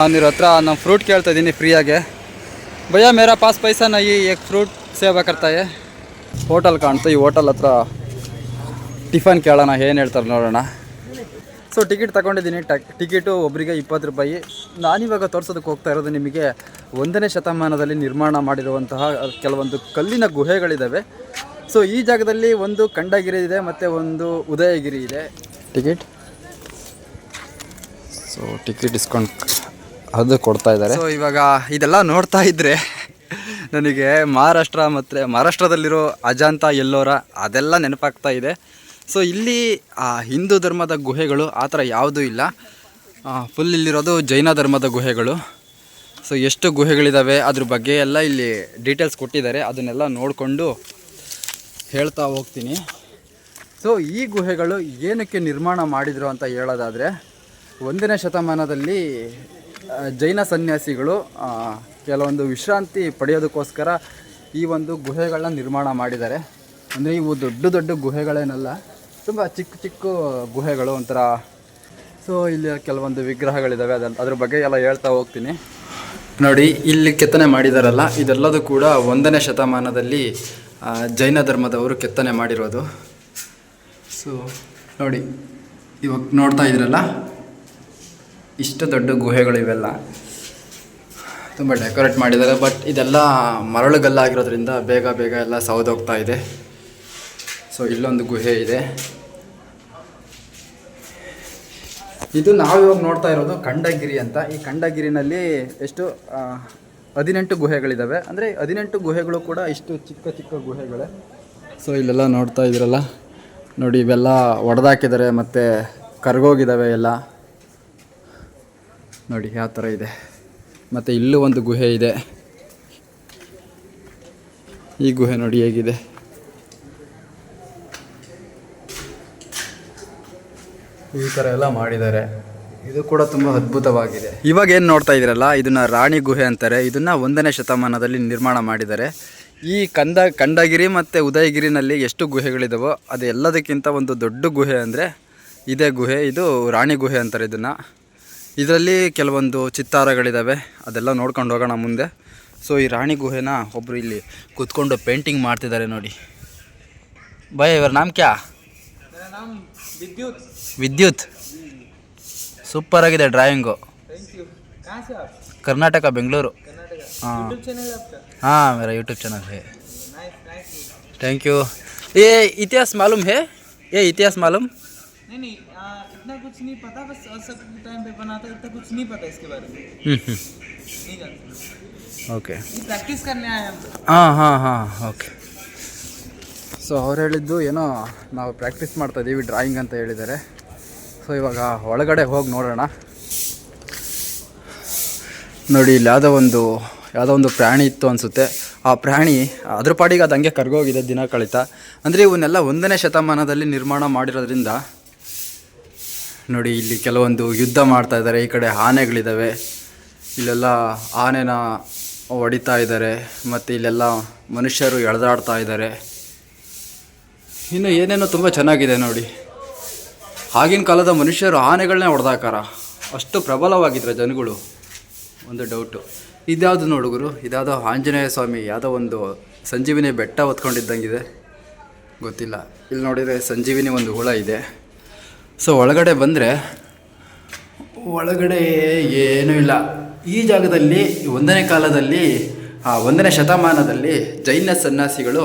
ನಾನು ಇವ್ರ ಹತ್ರ ನಾನು ಫ್ರೂಟ್ ಕೇಳ್ತಾ ಇದ್ದೀನಿ ಫ್ರೀಯಾಗೆ. ಭಯ ಮೇರಾ ಪಾಸ್ ಪೈಸಾ ಈ ಎಗ್ ಫ್ರೂಟ್ ಸೇವಾ ಕರ್ತಾ है ಹೋಟೆಲ್ ಕಾಣ್ತು, ಈ ಹೋಟೆಲ್ ಹತ್ರ ಟಿಫನ್ ಕೇಳೋಣ, ಏನು ಹೇಳ್ತಾರೆ ನೋಡೋಣ. ಸೊ ಟಿಕೆಟ್ ತಗೊಂಡಿದ್ದೀನಿ. ಟಿಕೆಟು ಒಬ್ಬರಿಗೆ ಇಪ್ಪತ್ತು ರೂಪಾಯಿ. ನಾನಿವಾಗ ತೋರಿಸೋದಕ್ಕೆ ಹೋಗ್ತಾ ಇರೋದು ನಿಮಗೆ ಒಂದನೇ ಶತಮಾನದಲ್ಲಿ ನಿರ್ಮಾಣ ಮಾಡಿರುವಂತಹ ಕೆಲವೊಂದು ಕಲ್ಲಿನ ಗುಹೆಗಳಿದ್ದಾವೆ ಸೊ ಈ ಜಾಗದಲ್ಲಿ ಒಂದು ಖಂಡಗಿರಿ ಇದೆ, ಮತ್ತು ಒಂದು ಉದಯಗಿರಿ ಇದೆ. ಟಿಕೆಟ್ ಸೊ ಟಿಕೆಟ್ ಇಸ್ಕೊಂಡು ಅದು ಕೊಡ್ತಾ ಇದ್ದಾರೆ. ಸೊ ಇವಾಗ ಇದೆಲ್ಲ ನೋಡ್ತಾ ಇದ್ರೆ ನನಗೆ ಮಹಾರಾಷ್ಟ್ರ ಮತ್ತು ಮಹಾರಾಷ್ಟ್ರದಲ್ಲಿರೋ ಅಜಾಂತ ಎಲ್ಲೋರ ಅದೆಲ್ಲ ನೆನಪಾಗ್ತಾ ಇದೆ. ಸೊ ಇಲ್ಲಿ ಆ, ಹಿಂದೂ ಧರ್ಮದ ಗುಹೆಗಳು ಆ ಥರ ಯಾವುದೂ ಇಲ್ಲ. ಫುಲ್ ಇಲ್ಲಿರೋದು ಜೈನ ಧರ್ಮದ ಗುಹೆಗಳು. ಸೊ ಎಷ್ಟು ಗುಹೆಗಳಿದ್ದಾವೆ ಅದ್ರ ಬಗ್ಗೆ ಎಲ್ಲ ಇಲ್ಲಿ ಡೀಟೇಲ್ಸ್ ಕೊಟ್ಟಿದ್ದಾರೆ. ಅದನ್ನೆಲ್ಲ ನೋಡಿಕೊಂಡು ಹೇಳ್ತಾ ಹೋಗ್ತೀನಿ. ಸೊ ಈ ಗುಹೆಗಳು ಏನಕ್ಕೆ ನಿರ್ಮಾಣ ಮಾಡಿದರು ಅಂತ ಹೇಳೋದಾದರೆ ಒಂದನೇ ಶತಮಾನದಲ್ಲಿ ಜೈನ ಸನ್ಯಾಸಿಗಳು ಕೆಲವೊಂದು ವಿಶ್ರಾಂತಿ ಪಡೆಯೋದಕ್ಕೋಸ್ಕರ ಈ ಒಂದು ಗುಹೆಗಳನ್ನ ನಿರ್ಮಾಣ ಮಾಡಿದ್ದಾರೆ. ಅಂದರೆ ಇವು ದೊಡ್ಡ ದೊಡ್ಡ ಗುಹೆಗಳೇನಲ್ಲ, ತುಂಬ ಚಿಕ್ಕ ಚಿಕ್ಕ ಗುಹೆಗಳು ಒಂಥರ. ಸೊ ಇಲ್ಲಿ ಕೆಲವೊಂದು ವಿಗ್ರಹಗಳಿದ್ದಾವೆ ಅದನ್ನು ಅದ್ರ ಬಗ್ಗೆ ಎಲ್ಲ ಹೇಳ್ತಾ ಹೋಗ್ತೀನಿ. ನೋಡಿ, ಇಲ್ಲಿ ಕೆತ್ತನೆ ಮಾಡಿದಾರಲ್ಲ, ಇದೆಲ್ಲದೂ ಕೂಡ ಒಂದನೇ ಶತಮಾನದಲ್ಲಿ ಜೈನ ಧರ್ಮದವರು ಕೆತ್ತನೆ ಮಾಡಿರೋದು. ಸೊ ನೋಡಿ, ಇವಾಗ ನೋಡ್ತಾ ಇದ್ದೀರಲ್ಲ ಇಷ್ಟು ದೊಡ್ಡ ಗುಹೆಗಳು ಇವೆಲ್ಲ ತುಂಬ ಡೆಕೋರೇಟ್ ಮಾಡಿದ್ದಾರೆ, ಬಟ್ ಇದೆಲ್ಲ ಮರಳುಗಲ್ಲ ಆಗಿರೋದ್ರಿಂದ ಬೇಗ ಬೇಗ ಎಲ್ಲ ಸೌದೋಗ್ತಾ ಇದೆ. ಸೊ ಇಲ್ಲೊಂದು ಗುಹೆ ಇದೆ. ಇದು ನಾವು ಇವಾಗ ನೋಡ್ತಾ ಇರೋದು ಖಂಡಗಿರಿ ಅಂತ. ಈ ಖಂಡಗಿರಿನಲ್ಲಿ ಎಷ್ಟು ಹದಿನೆಂಟು ಗುಹೆಗಳಿದ್ದಾವೆ ಅಂದರೆ ಹದಿನೆಂಟು ಗುಹೆಗಳು ಕೂಡ ಇಷ್ಟು ಚಿಕ್ಕ ಚಿಕ್ಕ ಗುಹೆಗಳೇ. ಸೊ ಇಲ್ಲೆಲ್ಲ ನೋಡ್ತಾ ಇದ್ರಲ್ಲ. ನೋಡಿ, ಇವೆಲ್ಲ ಒಡೆದಾಕಿದ್ದಾರೆ, ಮತ್ತು ಕರ್ಗೋಗಿದ್ದಾವೆ ಎಲ್ಲ. ನೋಡಿ, ಯಾವ ಥರ ಇದೆ. ಮತ್ತು ಇಲ್ಲೂ ಒಂದು ಗುಹೆ ಇದೆ. ಈ ಗುಹೆ ನೋಡಿ ಹೇಗಿದೆ. ಈ ಥರ ಎಲ್ಲ ಮಾಡಿದ್ದಾರೆ. ಇದು ಕೂಡ ತುಂಬ ಅದ್ಭುತವಾಗಿದೆ. ಇವಾಗ ಏನು ನೋಡ್ತಾ ಇದ್ದೀರಲ್ಲ, ಇದನ್ನ ರಾಣಿ ಗುಹೆ ಅಂತಾರೆ. ಇದನ್ನ ಒಂದನೇ ಶತಮಾನದಲ್ಲಿ ನಿರ್ಮಾಣ ಮಾಡಿದ್ದಾರೆ. ಈ ಕಂದ, ಕಂಡಗಿರಿ ಮತ್ತು ಉದಯಗಿರಿನಲ್ಲಿ ಎಷ್ಟು ಗುಹೆಗಳಿದಾವೋ, ಅದು ಎಲ್ಲದಕ್ಕಿಂತ ಒಂದು ದೊಡ್ಡ ಗುಹೆ ಅಂದರೆ ಇದೇ ಗುಹೆ. ಇದು ರಾಣಿ ಗುಹೆ ಅಂತಾರೆ ಇದನ್ನು. ಇದರಲ್ಲಿ ಕೆಲವೊಂದು ಚಿತ್ತಾರಗಳಿದ್ದಾವೆ ಅದೆಲ್ಲ ನೋಡ್ಕೊಂಡು ಹೋಗೋಣ ಮುಂದೆ. ಸೊ ಈ ರಾಣಿ ಗುಹೆನ ಒಬ್ಬರು ಇಲ್ಲಿ ಕೂತ್ಕೊಂಡು ಪೇಂಟಿಂಗ್ ಮಾಡ್ತಿದ್ದಾರೆ ನೋಡಿ. ಬಾಯ್ ಇವರ ನಾಮ್ ಕ್ಯಾ? ವಿದ್ಯುತ್. ವಿದ್ಯುತ್ ಸೂಪರ್ ಆಗಿದೆ ಡ್ರಾಯಿಂಗು ಕರ್ನಾಟಕ, ಬೆಂಗಳೂರು. ಹಾಂ. ಹಾಂ, ಮೇರ ಯೂಟ್ಯೂಬ್ ಚಾನಲ್ ಹೇ. ಥ್ಯಾಂಕ್ ಯು ಏ, ಇತಿಹಾಸ ಮಾಲೂಮ್ ಹೇ? ಏ, ಇತಿಹಾಸ ಮಾಲೂಮ್? इतना कुछ नहीं पता बस सब टाइम पे बना था इतना कुछ नहीं पता इसके बारे में ಹ್ಞೂ ಹ್ಞೂ नहीं जानते ಓಕೆ ये प्रैक्टिस करने आए हम ಹಾಂ ಹಾಂ ಹಾಂ ಓಕೆ ಸೊ ಅವ್ರು ಹೇಳಿದ್ದು ಏನೋ ನಾವು ಪ್ರಾಕ್ಟೀಸ್ ಮಾಡ್ತಾ ಇದ್ದೀವಿ ಡ್ರಾಯಿಂಗ್ ಅಂತ ಹೇಳಿದ್ದಾರೆ ಸೊ ಇವಾಗ ಒಳಗಡೆ ಹೋಗಿ ನೋಡೋಣ ನೋಡಿ ಇಲ್ಲಿ ಯಾವುದೋ ಒಂದು ಯಾವುದೋ ಒಂದು ಪ್ರಾಣಿ ಇತ್ತು ಅನಿಸುತ್ತೆ ಆ ಪ್ರಾಣಿ ಅದ್ರ ಪಾಡಿಗೆ ಅದು ಹಂಗೆ ಕರ್ಗೋಗಿದೆ ದಿನ ಕಳಿತ ಅಂದರೆ ಇವನ್ನೆಲ್ಲ ಒಂದನೇ ಶತಮಾನದಲ್ಲಿ ನಿರ್ಮಾಣ ಮಾಡಿರೋದ್ರಿಂದ ನೋಡಿ, ಇಲ್ಲಿ ಕೆಲವೊಂದು ಯುದ್ಧ ಮಾಡ್ತಾ ಇದ್ದಾರೆ. ಈ ಕಡೆ ಆನೆಗಳಿದ್ದಾವೆ ಇಲ್ಲೆಲ್ಲ ಆನೆನ ಹೊಡಿತಾ ಇದ್ದಾರೆ. ಮತ್ತು ಇಲ್ಲೆಲ್ಲ ಮನುಷ್ಯರು ಎಳೆದಾಡ್ತಾ ಇದ್ದಾರೆ. ಇನ್ನು ಏನೇನೋ ತುಂಬ ಚೆನ್ನಾಗಿದೆ ನೋಡಿ. ಆಗಿನ ಕಾಲದ ಮನುಷ್ಯರು ಆನೆಗಳನ್ನೇ ಹೊಡೆದಾಕಾರ. ಅಷ್ಟು ಪ್ರಬಲವಾಗಿದ್ರು ಜನಗಳು. ಒಂದು ಡೌಟು ಇದ್ಯಾವುದು ನೋಡುಗರು ಇದ್ಯಾವುದೋ ಆಂಜನೇಯ ಸ್ವಾಮಿ, ಯಾವುದೋ ಒಂದು ಸಂಜೀವಿನಿ ಬೆಟ್ಟ ಹೊತ್ಕೊಂಡಿದ್ದಂಗಿದೆ. ಗೊತ್ತಿಲ್ಲ. ಇಲ್ಲಿ ನೋಡಿದರೆ ಸಂಜೀವಿನಿ ಒಂದು ಹುಳ ಇದೆ. ಸೊ ಒಳಗಡೆ ಬಂದರೆ ಒಳಗಡೆ ಏನೂ ಇಲ್ಲ. ಈ ಜಾಗದಲ್ಲಿ ಒಂದನೇ ಕಾಲದಲ್ಲಿ, ಆ ಒಂದನೇ ಶತಮಾನದಲ್ಲಿ ಜೈನ ಸನ್ಯಾಸಿಗಳು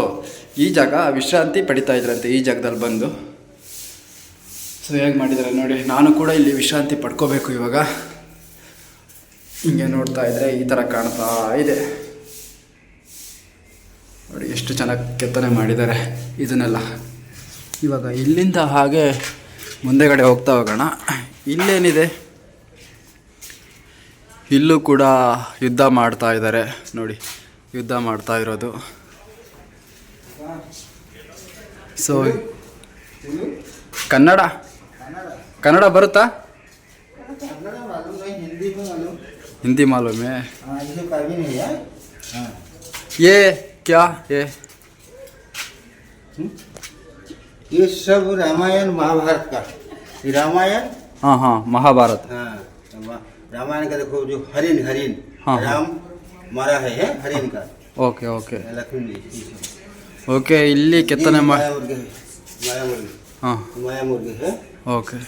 ಈ ಜಾಗ ವಿಶ್ರಾಂತಿ ಪಡಿತಾ ಇದ್ರಂತೆ, ಈ ಜಾಗದಲ್ಲಿ ಬಂದು. ಸೊ ಹೇಗೆ ಮಾಡಿದ್ದಾರೆ ನೋಡಿ, ನಾನು ಕೂಡ ಇಲ್ಲಿ ವಿಶ್ರಾಂತಿ ಪಡ್ಕೋಬೇಕು ಇವಾಗ. ಹಿಂಗೆ ನೋಡ್ತಾ ಇದ್ರೆ ಈ ಥರ ಕಾಣ್ತಾ ಇದೆ. ನೋಡಿ, ಎಷ್ಟು ಚೆನ್ನಾಗಿ ಕೆತ್ತನೆ ಮಾಡಿದ್ದಾರೆ ಇದನ್ನೆಲ್ಲ. ಇವಾಗ ಇಲ್ಲಿಂದ ಹಾಗೆ ಮುಂದೆಗಡೆ ಹೋಗ್ತಾ ಹೋಗೋಣ. ಇಲ್ಲೇನಿದೆ? ಇಲ್ಲೂ ಕೂಡ ಯುದ್ಧ ಮಾಡ್ತಾ ಇದ್ದಾರೆ. ನೋಡಿ, ಯುದ್ಧ ಮಾಡ್ತಾ ಇರೋದು. ಸೊ ಕನ್ನಡ? ಕನ್ನಡ ಬರುತ್ತಾ? ಹಿಂದಿ ಮಾಲೂಮೆ. ಏ, ಕ್ಯಾ, ಏ? ये क्या ये ये सब रामायण महाभारत का ये रामायण हाँ हाँ महाभारत हाँ मा- रामायण का देखो जो हरिन हरिन हाँ, हाँ। राम मारा है, है हरिन का ಓಕೆ ಓಕೆ लक्ष्मण जी ये सब। ಓಕೆ ಇಲ್ಲಿ ಕೆತ್ತನೆ ये ಮಾ माया मुर्गे है माया मुर्गे ಹಾಂ माया मुर्गे है ಓಕೆ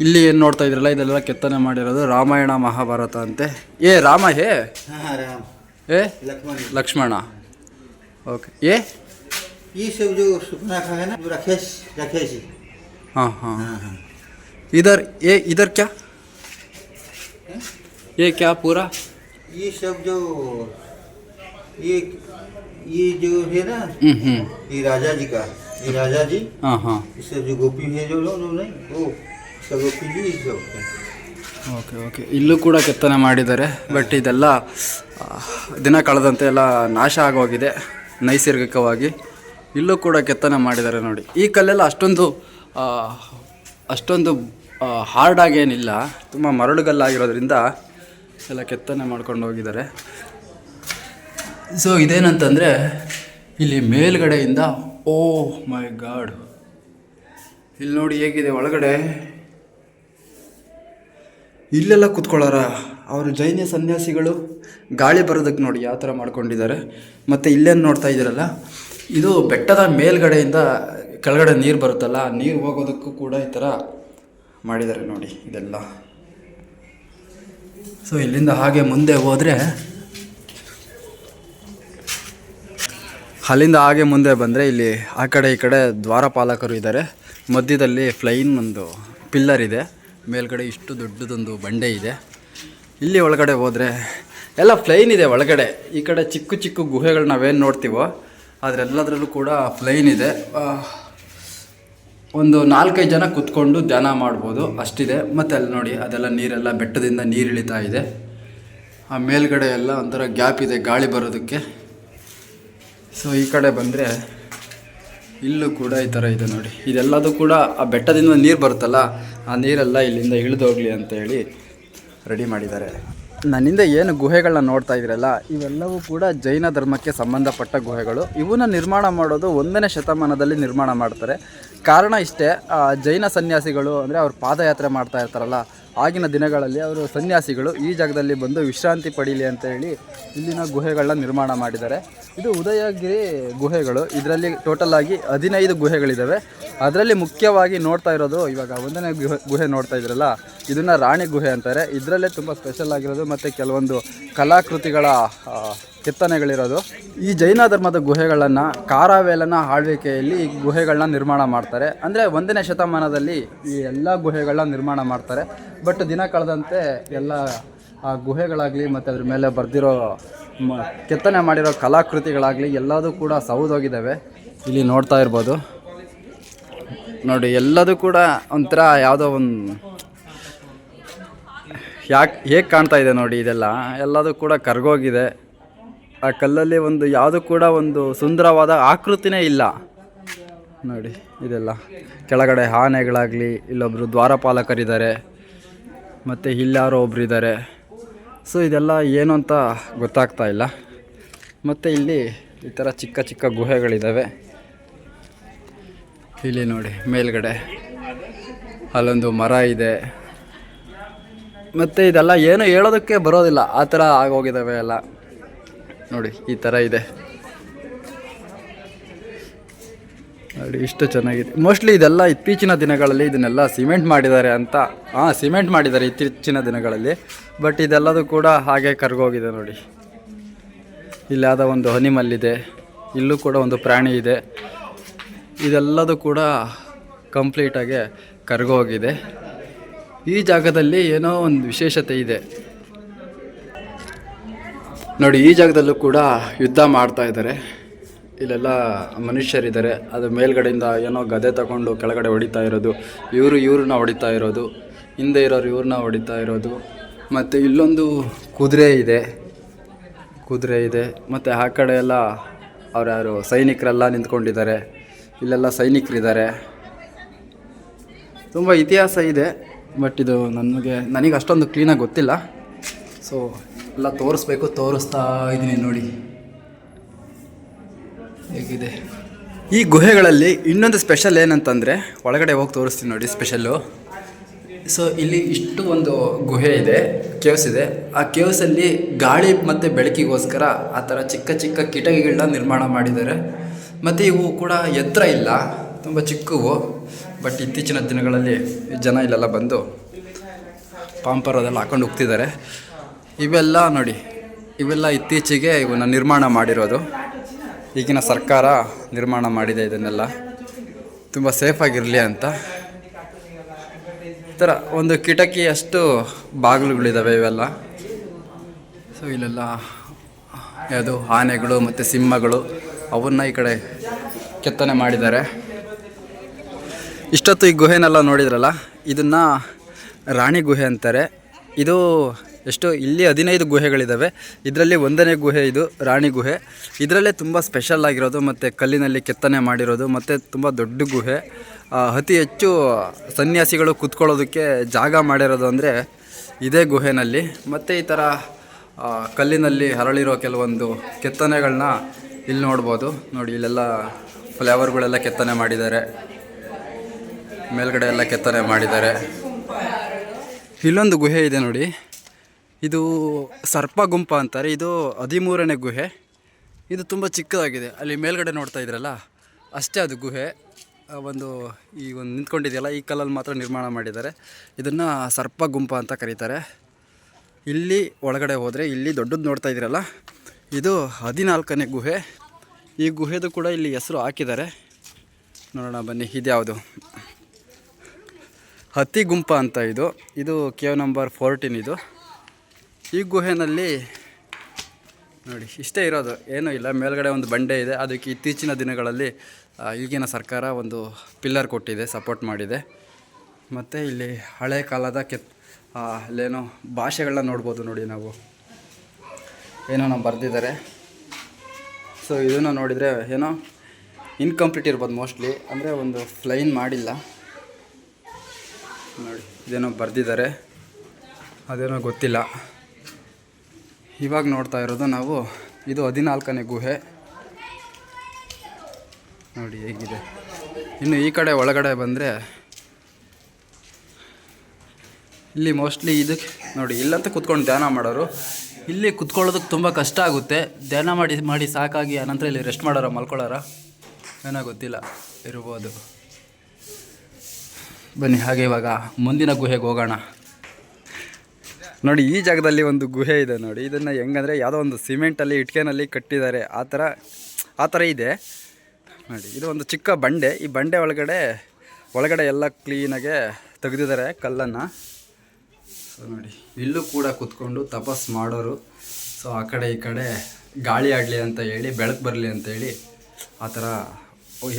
ಇಲ್ಲಿ ಏನು ನೋಡ್ತಾ ಇದ್ರಲ್ಲ ಇದೆಲ್ಲ ಕೆತ್ತನೆ ಮಾಡಿರೋದು ರಾಮಾಯಣ ಮಹಾಭಾರತ ಅಂತೆ ಏ ರಾಮ ಹೇ हाँ हाँ राम ಏ लक्ष्मण जी। ಲಕ್ಷ್ಮಣ ಓಕೆ ಏ ये सब जो सुपनाखा है ना जो राकेश राकेश जी हाँ हाँ हाँ हाँ इधर ये इधर क्या ये क्या पूरा ये सब जो ये ये जो है ना हम्म हम्म ये राजा जी का ये राजा जी हाँ हाँ ये सब जो गोपी है जो लोग नहीं वो सब गोपी जी ये सब है। ಓಕೆ ಓಕೆ ಇಲ್ಲೂ ಕೂಡ ಕೆತ್ತನೆ ಮಾಡಿದ್ದಾರೆ ಬಟ್ ಇದೆಲ್ಲ ಆ, ದಿನ ಕಳೆದಂತೆ ಎಲ್ಲ ನಾಶ ಆಗೋಗಿದೆ ನೈಸರ್ಗಿಕವಾಗಿ ಇಲ್ಲೂ ಕೂಡ ಕೆತ್ತನೆ ಮಾಡಿದ್ದಾರೆ ನೋಡಿ. ಈ ಕಲ್ಲೆಲ್ಲ ಅಷ್ಟೊಂದು ಅಷ್ಟೊಂದು ಹಾರ್ಡಾಗಿ ಏನಿಲ್ಲ. ತುಂಬ ಮರಳುಗಲ್ಲಾಗಿರೋದ್ರಿಂದ ಎಲ್ಲ ಕೆತ್ತನೆ ಮಾಡ್ಕೊಂಡು ಹೋಗಿದ್ದಾರೆ. ಸೊ ಇದೇನಂತಂದರೆ ಇಲ್ಲಿ ಮೇಲ್ಗಡೆಯಿಂದ, ಓ ಮೈ ಗಾಡ್. ಇಲ್ಲಿ ನೋಡಿ ಹೇಗಿದೆ, ಒಳಗಡೆ. ಇಲ್ಲೆಲ್ಲ ಕೂತ್ಕೊಳ್ಳೋರ? ಅವರು ಜೈನ ಸನ್ಯಾಸಿಗಳು, ಗಾಳಿ ಬರೋದಕ್ಕೆ ನೋಡಿ ಯಾವ ಥರ ಮಾಡ್ಕೊಂಡಿದ್ದಾರೆ. ಮತ್ತು ಇಲ್ಲೇನು ನೋಡ್ತಾ ಇದ್ದೀರಲ್ಲ? ಇದು ಬೆಟ್ಟದ ಮೇಲ್ಗಡೆಯಿಂದ ಕೆಳಗಡೆ ನೀರು ಬರುತ್ತಲ್ಲ ನೀರು ಹೋಗೋದಕ್ಕೂ ಕೂಡ ಈ ಥರ ಮಾಡಿದ್ದಾರೆ ನೋಡಿ ಇದೆಲ್ಲ. ಸೊ ಇಲ್ಲಿಂದ ಹಾಗೆ ಮುಂದೆ ಹೋದರೆ, ಅಲ್ಲಿಂದ ಹಾಗೆ ಮುಂದೆ ಬಂದರೆ ಇಲ್ಲಿ ಆ ಕಡೆ ಈ ಕಡೆ ದ್ವಾರಪಾಲಕರು ಇದ್ದಾರೆ. ಮಧ್ಯದಲ್ಲಿ ಫ್ಲೈನ್ ಒಂದು ಪಿಲ್ಲರ್ ಇದೆ. ಮೇಲ್ಗಡೆ ಇಷ್ಟು ದೊಡ್ಡದೊಂದು ಬಂಡೆ ಇದೆ. ಇಲ್ಲಿ ಒಳಗಡೆ ಹೋದರೆ, ಎಲ್ಲ ಫ್ಲೈನ್ ಇದೆ ಒಳಗಡೆ. ಈ ಕಡೆ ಚಿಕ್ಕ ಚಿಕ್ಕ ಗುಹೆಗಳು ನಾವೇನು ನೋಡ್ತೀವೋ ಅದರೆಲ್ಲದರಲ್ಲೂ ಕೂಡ ಪ್ಲೈನ್ ಇದೆ. ಒಂದು ನಾಲ್ಕೈದು ಜನ ಕುತ್ಕೊಂಡು ಧ್ಯಾನ ಮಾಡ್ಬೋದು, ಅಷ್ಟಿದೆ. ಮತ್ತು ಅಲ್ಲಿ ನೋಡಿ, ಅದೆಲ್ಲ ನೀರೆಲ್ಲ ಬೆಟ್ಟದಿಂದ ನೀರು ಇಳಿತಾ ಇದೆ. ಆ ಮೇಲ್ಗಡೆ ಎಲ್ಲ ಒಂಥರ ಗ್ಯಾಪ್ ಇದೆ ಗಾಳಿ ಬರೋದಕ್ಕೆ. ಸೊ ಈ ಕಡೆ ಬಂದರೆ ಇಲ್ಲೂ ಕೂಡ ಈ ಥರ ಇದೆ ನೋಡಿ. ಇದೆಲ್ಲದೂ ಕೂಡ ಆ ಬೆಟ್ಟದಿಂದ ನೀರು ಬರುತ್ತಲ್ಲ, ಆ ನೀರೆಲ್ಲ ಇಲ್ಲಿಂದ ಇಳಿದೋಗ್ಲಿ ಅಂತ ಹೇಳಿ ರೆಡಿ ಮಾಡಿದ್ದಾರೆ. ನನ್ನಿಂದ ಏನು ಗುಹೆಗಳನ್ನ ನೋಡ್ತಾ ಇದ್ರಲ್ಲ, ಇವೆಲ್ಲವೂ ಕೂಡ ಜೈನ ಧರ್ಮಕ್ಕೆ ಸಂಬಂಧಪಟ್ಟ ಗುಹೆಗಳು. ಇವನ್ನ ನಿರ್ಮಾಣ ಮಾಡೋದು ಒಂದನೇ ಶತಮಾನದಲ್ಲಿ ನಿರ್ಮಾಣ ಮಾಡ್ತಾರೆ. ಕಾರಣ ಇಷ್ಟೇ ಜೈನ ಸನ್ಯಾಸಿಗಳು ಅಂದರೆ ಅವ್ರು ಪಾದಯಾತ್ರೆ ಮಾಡ್ತಾ ಇರ್ತಾರಲ್ಲ, ಆಗಿನ ದಿನಗಳಲ್ಲಿ ಅವರು ಸನ್ಯಾಸಿಗಳು ಈ ಜಾಗದಲ್ಲಿ ಬಂದು ವಿಶ್ರಾಂತಿ ಪಡೀಲಿ ಅಂತ ಹೇಳಿ ಇಲ್ಲಿನ ಗುಹೆಗಳನ್ನ ನಿರ್ಮಾಣ ಮಾಡಿದ್ದಾರೆ. ಇದು ಉದಯಗಿರಿ ಗುಹೆಗಳು. ಇದರಲ್ಲಿ ಟೋಟಲ್ ಆಗಿ ಹದಿನೈದು ಗುಹೆಗಳಿದ್ದಾವೆ ಅದರಲ್ಲಿ ಮುಖ್ಯವಾಗಿ ನೋಡ್ತಾ ಇರೋದು ಇವಾಗ ಒಂದನೇ ಗುಹೆ ಗುಹೆ ನೋಡ್ತಾ ಇದ್ರಲ್ಲ, ಇದನ್ನು ರಾಣಿ ಗುಹೆ ಅಂತಾರೆ. ಇದರಲ್ಲೇ ತುಂಬ ಸ್ಪೆಷಲ್ ಆಗಿರೋದು ಮತ್ತು ಕೆಲವೊಂದು ಕಲಾಕೃತಿಗಳ ಕೆತ್ತನೆಗಳಿರೋದು. ಈ ಜೈನ ಧರ್ಮದ ಗುಹೆಗಳನ್ನು, ಕಾರಾವೇಲನ ಆಳ್ವಿಕೆಯಲ್ಲಿ ಈ ಗುಹೆಗಳನ್ನ ನಿರ್ಮಾಣ ಮಾಡ್ತಾರೆ. ಅಂದರೆ ಒಂದನೇ ಶತಮಾನದಲ್ಲಿ ಈ ಎಲ್ಲ ಗುಹೆಗಳನ್ನ ನಿರ್ಮಾಣ ಮಾಡ್ತಾರೆ. ಬಟ್ ದಿನ ಕಳೆದಂತೆ ಎಲ್ಲ, ಆ ಗುಹೆಗಳಾಗಲಿ ಮತ್ತು ಅದ್ರ ಮೇಲೆ ಬರೆದಿರೋ, ಮ, ಕೆತ್ತನೆ ಮಾಡಿರೋ ಕಲಾಕೃತಿಗಳಾಗಲಿ ಎಲ್ಲದೂ ಕೂಡ ಸೌದೋಗಿದ್ದಾವೆ. ಇಲ್ಲಿ ನೋಡ್ತಾ ಇರ್ಬೋದು. ನೋಡಿ, ಎಲ್ಲದೂ ಕೂಡ ಒಂಥರ ಯಾವುದೋ ಒಂದು ಯಾಕೆ, ಹೇಗೆ ಕಾಣ್ತಾ ಇದೆ ನೋಡಿ ಇದೆಲ್ಲ. ಎಲ್ಲದೂ ಕೂಡ ಕರ್ಗೋಗಿದೆ. ಆ ಕಲ್ಲಲ್ಲಿ ಒಂದು ಯಾವುದು ಕೂಡ ಒಂದು ಸುಂದರವಾದ ಆಕೃತಿನೇ ಇಲ್ಲ. ನೋಡಿ, ಇದೆಲ್ಲ. ಕೆಳಗಡೆ ಆನೆಗಳಾಗಲಿ ಇಲ್ಲೊಬ್ಬರು ದ್ವಾರಪಾಲಕರಿದ್ದಾರೆ. ಮತ್ತು ಇಲ್ಲಾರೋ ಒಬ್ರು ಇದ್ದಾರೆ ಸೊ ಇದೆಲ್ಲ ಏನು ಅಂತ ಗೊತ್ತಾಗ್ತಾ ಇಲ್ಲ. ಮತ್ತು ಇಲ್ಲಿ ಈ ಥರ ಚಿಕ್ಕ ಚಿಕ್ಕ ಗುಹೆಗಳಿದ್ದಾವೆ ಇಲ್ಲಿ ನೋಡಿ, ಮೇಲ್ಗಡೆ. ಅಲ್ಲೊಂದು ಮರ ಇದೆ. ಮತ್ತು ಇದೆಲ್ಲ ಏನು ಹೇಳೋದಕ್ಕೆ ಬರೋದಿಲ್ಲ. ಆ ಥರ ಆಗೋಗಿದ್ದಾವೆ ಎಲ್ಲ. ನೋಡಿ, ಈ ಥರ ಇದೆ. ನೋಡಿ, ಇಷ್ಟು ಚೆನ್ನಾಗಿದೆ. ಮೋಸ್ಟ್ಲಿ ಇದೆಲ್ಲ ಇತ್ತೀಚಿನ ದಿನಗಳಲ್ಲಿ ಇದನ್ನೆಲ್ಲ ಸಿಮೆಂಟ್ ಮಾಡಿದ್ದಾರೆ ಅಂತ. ಹಾಂ ಸಿಮೆಂಟ್ ಮಾಡಿದ್ದಾರೆ ಇತ್ತೀಚಿನ ದಿನಗಳಲ್ಲಿ. ಬಟ್ ಇದೆಲ್ಲದೂ ಕೂಡ ಹಾಗೆ ಕರ್ಗೋಗಿದೆ ನೋಡಿ. ಇಲ್ಲಾದ ಒಂದು ಅನಿಮಲ್ ಇದೆ ಇಲ್ಲೂ ಕೂಡ ಒಂದು ಪ್ರಾಣಿ ಇದೆ. ಇದೆಲ್ಲದೂ ಕೂಡ ಕಂಪ್ಲೀಟಾಗಿ ಕರ್ಗೋಗಿದೆ. ಈ ಜಾಗದಲ್ಲಿ ಏನೋ ಒಂದು ವಿಶೇಷತೆ ಇದೆ. ನೋಡಿ, ಈ ಜಾಗದಲ್ಲೂ ಕೂಡ ಯುದ್ಧ ಮಾಡ್ತಾ ಇದ್ದಾರೆ. ಇಲ್ಲೆಲ್ಲ ಮನುಷ್ಯರಿದ್ದಾರೆ. ಅದು ಮೇಲ್ಗಡೆಯಿಂದ ಏನೋ ಗದೆ ತಗೊಂಡು ಕೆಳಗಡೆ ಹೊಡಿತಾ ಇರೋದು. ಇವರು ಇವ್ರನ್ನ ಹೊಡಿತಾ ಇರೋದು. ಹಿಂದೆ ಇರೋರು ಇವ್ರನ್ನ ಹೊಡಿತಾ ಇರೋದು. ಮತ್ತು ಇಲ್ಲೊಂದು ಕುದುರೆ ಇದೆ. ಕುದುರೆ ಇದೆ. ಮತ್ತು ಆ ಕಡೆ ಎಲ್ಲ ಅವ್ರು ಯಾರು ಸೈನಿಕರೆಲ್ಲ ನಿಂತ್ಕೊಂಡಿದ್ದಾರೆ. ಇಲ್ಲೆಲ್ಲ ಸೈನಿಕರಿದ್ದಾರೆ. ತುಂಬ ಇತಿಹಾಸ ಇದೆ ಬಟ್ ಇದು ನನಗೆ ನನಗೆ ಅಷ್ಟೊಂದು ಕ್ಲೀನಾಗಿ ಗೊತ್ತಿಲ್ಲ. ಸೊ ಎಲ್ಲ ತೋರಿಸ್ಬೇಕು, ತೋರಿಸ್ತಾ ಇದ್ದೀನಿ ನೋಡಿ. ಹೇಗಿದೆ? ಈ ಗುಹೆಗಳಲ್ಲಿ ಇನ್ನೊಂದು ಸ್ಪೆಷಲ್ ಏನಂತಂದರೆ, ಒಳಗಡೆ ಹೋಗಿ ತೋರಿಸ್ತೀನಿ ನೋಡಿ ಸ್ಪೆಷಲ್ಲು ಸೊ ಇಲ್ಲಿ ಇಷ್ಟು ಒಂದು ಗುಹೆ ಇದೆ ಕೇವ್ಸ್ ಇದೆ. ಆ ಕೇವ್ಸಲ್ಲಿ ಗಾಳಿ ಮತ್ತು ಬೆಳಕಿಗೋಸ್ಕರ ಆ ಥರ ಚಿಕ್ಕ ಚಿಕ್ಕ ಕಿಟಕಿಗಳನ್ನ ನಿರ್ಮಾಣ ಮಾಡಿದ್ದಾರೆ. ಮತ್ತು ಇವು ಕೂಡ ಎತ್ತರ ಇಲ್ಲ, ತುಂಬ ಚಿಕ್ಕವು ಬಟ್ ಇತ್ತೀಚಿನ ದಿನಗಳಲ್ಲಿ ಜನ ಇಲ್ಲೆಲ್ಲ ಬಂದು ಪಾಂಪರ್ ಅದೆಲ್ಲ ಹಾಕೊಂಡು ಹೋಗ್ತಿದ್ದಾರೆ. ಇವೆಲ್ಲ ನೋಡಿ, ಇವೆಲ್ಲ ಇತ್ತೀಚೆಗೆ ಇವನ್ನ ನಿರ್ಮಾಣ ಮಾಡಿರೋದು. ಈಗಿನ ಸರ್ಕಾರ ನಿರ್ಮಾಣ ಮಾಡಿದೆ ಇದನ್ನೆಲ್ಲ. ತುಂಬ ಸೇಫಾಗಿರಲಿ ಅಂತ. ಈ ಥರ ಒಂದು ಕಿಟಕಿಯಷ್ಟು ಬಾಗಿಲುಗಳಿದ್ದಾವೆ ಇವೆಲ್ಲ. ಸೊ ಇಲ್ಲೆಲ್ಲ ಯಾವುದು ಆನೆಗಳು ಮತ್ತು ಸಿಂಹಗಳು ಅವನ್ನ ಈ ಕಡೆ ಕೆತ್ತನೆ ಮಾಡಿದ್ದಾರೆ. ಇಷ್ಟೊತ್ತು ಈ ಗುಹೆನೆಲ್ಲ ನೋಡಿದ್ರಲ್ಲ, ಇದನ್ನು ರಾಣಿ ಗುಹೆ ಅಂತಾರೆ. ಇದು ಎಷ್ಟು, ಇಲ್ಲಿ ಹದಿನೈದು ಗುಹೆಗಳಿದ್ದಾವೆ ಇದರಲ್ಲಿ ಒಂದನೇ ಗುಹೆ ಇದು, ರಾಣಿ ಗುಹೆ. ಇದರಲ್ಲೇ ತುಂಬ ಸ್ಪೆಷಲ್ ಆಗಿರೋದು ಮತ್ತು ಕಲ್ಲಿನಲ್ಲಿ ಕೆತ್ತನೆ ಮಾಡಿರೋದು ಮತ್ತು ತುಂಬ ದೊಡ್ಡ ಗುಹೆ. ಅತಿ ಹೆಚ್ಚು ಸನ್ಯಾಸಿಗಳು ಕುತ್ಕೊಳ್ಳೋದಕ್ಕೆ ಜಾಗ ಮಾಡಿರೋದು ಅಂದರೆ ಇದೇ ಗುಹೆನಲ್ಲಿ. ಮತ್ತು ಈ ಥರ ಕಲ್ಲಿನಲ್ಲಿ ಹರಳಿರೋ ಕೆಲವೊಂದು ಕೆತ್ತನೆಗಳನ್ನ ಇಲ್ಲಿ ನೋಡ್ಬೋದು. ನೋಡಿ, ಇಲ್ಲೆಲ್ಲ ಫ್ಲೇವರ್ಗಳೆಲ್ಲ ಕೆತ್ತನೆ ಮಾಡಿದ್ದಾರೆ. ಮೇಲ್ಗಡೆ ಎಲ್ಲ ಕೆತ್ತನೆ ಮಾಡಿದ್ದಾರೆ. ಇಲ್ಲೊಂದು ಗುಹೆ ಇದೆ ನೋಡಿ. ಇದು ಸರ್ಪ ಗುಂಪ ಅಂತಾರೆ. ಇದು ಹದಿಮೂರನೇ ಗುಹೆ. ಇದು ತುಂಬ ಚಿಕ್ಕದಾಗಿದೆ. ಅಲ್ಲಿ ಮೇಲ್ಗಡೆ ನೋಡ್ತಾ ಇದ್ರಲ್ಲ, ಅಷ್ಟೇ ಅದು ಗುಹೆ. ಒಂದು ಈ ಒಂದು ನಿಂತ್ಕೊಂಡಿದೆಯಲ್ಲ, ಈ ಕಲ್ಲಲ್ಲಿ ಮಾತ್ರ ನಿರ್ಮಾಣ ಮಾಡಿದ್ದಾರೆ. ಇದನ್ನು ಸರ್ಪ ಗುಂಪ ಅಂತ ಕರೀತಾರೆ. ಇಲ್ಲಿ ಒಳಗಡೆ ಹೋದರೆ ಇಲ್ಲಿ ದೊಡ್ಡದು ನೋಡ್ತಾ ಇದ್ದೀರಲ್ಲ ಇದು ಹದಿನಾಲ್ಕನೇ ಗುಹೆ. ಈ ಗುಹೆದು ಕೂಡ ಇಲ್ಲಿ ಹೆಸರು ಹಾಕಿದ್ದಾರೆ. ನೋಡೋಣ, ಬನ್ನಿ, ಇದ್ಯಾವುದು? ಹತ್ತಿ ಗುಂಪ ಅಂತ ಇದು. ಇದು ಕೇವ್ ನಂಬರ್ ಫೋರ್ಟೀನ್ ಇದು. ಈ ಗುಹೆನಲ್ಲಿ, ನೋಡಿ, ಇಷ್ಟೇ ಇರೋದು. ಏನೂ ಇಲ್ಲ. ಮೇಲ್ಗಡೆ ಒಂದು ಬಂಡೆ ಇದೆ. ಅದಕ್ಕೆ ಇತ್ತೀಚಿನ ದಿನಗಳಲ್ಲಿ ಈಗಿನ ಸರ್ಕಾರ ಒಂದು ಪಿಲ್ಲರ್ ಕೊಟ್ಟಿದೆ ಸಪೋರ್ಟ್ ಮಾಡಿದೆ. ಮತ್ತು ಇಲ್ಲಿ ಹಳೆ ಕಾಲದ ಕೆತ್ ಅಲ್ಲೇನೋ ಭಾಷೆಗಳನ್ನ ನೋಡ್ಬೋದು ನೋಡಿ ನಾವು. ಏನೋ ಬರೆದಿದ್ದಾರೆ. ಸೊ ಇದನ್ನು ನೋಡಿದರೆ ಏನೋ ಇನ್ಕಂಪ್ಲೀಟ್ ಇರ್ಬೋದು ಮೋಸ್ಟ್ಲಿ ಅಂದರೆ ಒಂದು ಫ್ಲೈನ್ ಮಾಡಿಲ್ಲ. ನೋಡಿ, ಇದೇನೋ ಬರೆದಿದ್ದಾರೆ. ಅದೇನೋ ಗೊತ್ತಿಲ್ಲ. ಇವಾಗ ನೋಡ್ತಾ ಇರೋದು ನಾವು ಇದು ಹದಿನಾಲ್ಕನೇ ಗುಹೆ. ನೋಡಿ, ಹೇಗಿದೆ. ಇನ್ನು ಈ ಕಡೆ ಒಳಗಡೆ ಬಂದರೆ ಇಲ್ಲಿ ಮೋಸ್ಟ್ಲಿ ಇದಕ್ಕೆ ನೋಡಿ, ಇಲ್ಲಂತ ಕೂತ್ಕೊಂಡು ಧ್ಯಾನ ಮಾಡೋರು ಇಲ್ಲಿ ಕುತ್ಕೊಳ್ಳೋದಕ್ಕೆ ತುಂಬ ಕಷ್ಟ ಆಗುತ್ತೆ. ಧ್ಯಾನ ಮಾಡಿ ಮಾಡಿ ಸಾಕಾಗಿ ಆನಂತರ ಇಲ್ಲಿ ರೆಸ್ಟ್ ಮಾಡೋರ, ಮಲ್ಕೊಳ್ಳೋರ? ಏನೋ ಗೊತ್ತಿಲ್ಲ, ಇರ್ಬೋದು. ಬನ್ನಿ, ಹಾಗೆ ಇವಾಗ ಮುಂದಿನ ಗುಹೆಗೆ ಹೋಗೋಣ. ನೋಡಿ, ಈ ಜಾಗದಲ್ಲಿ ಒಂದು ಗುಹೆ ಇದೆ ನೋಡಿ. ಇದನ್ನು ಹೆಂಗಂದರೆ ಯಾವುದೋ ಒಂದು ಸಿಮೆಂಟಲ್ಲಿ ಇಟ್ಕೆನಲ್ಲಿ ಕಟ್ಟಿದ್ದಾರೆ. ಆ ಥರ ಆ ಥರ ಇದೆ. ನೋಡಿ, ಇದು ಒಂದು ಚಿಕ್ಕ ಬಂಡೆ. ಈ ಬಂಡೆ ಒಳಗಡೆ ಒಳಗಡೆ ಎಲ್ಲ ಕ್ಲೀನಾಗೆ ತೆಗೆದಿದ್ದಾರೆ ಕಲ್ಲನ್ನು. ಸೊ ನೋಡಿ. ಇಲ್ಲೂ ಕೂಡ ಕುತ್ಕೊಂಡು ತಪಸ್ ಮಾಡೋರು. ಸೊ ಆ ಕಡೆ ಈ ಕಡೆ ಗಾಳಿ ಆಡಲಿ ಅಂತ ಹೇಳಿ, ಬೆಳಕು ಬರಲಿ ಅಂತ ಹೇಳಿ ಆ ಥರ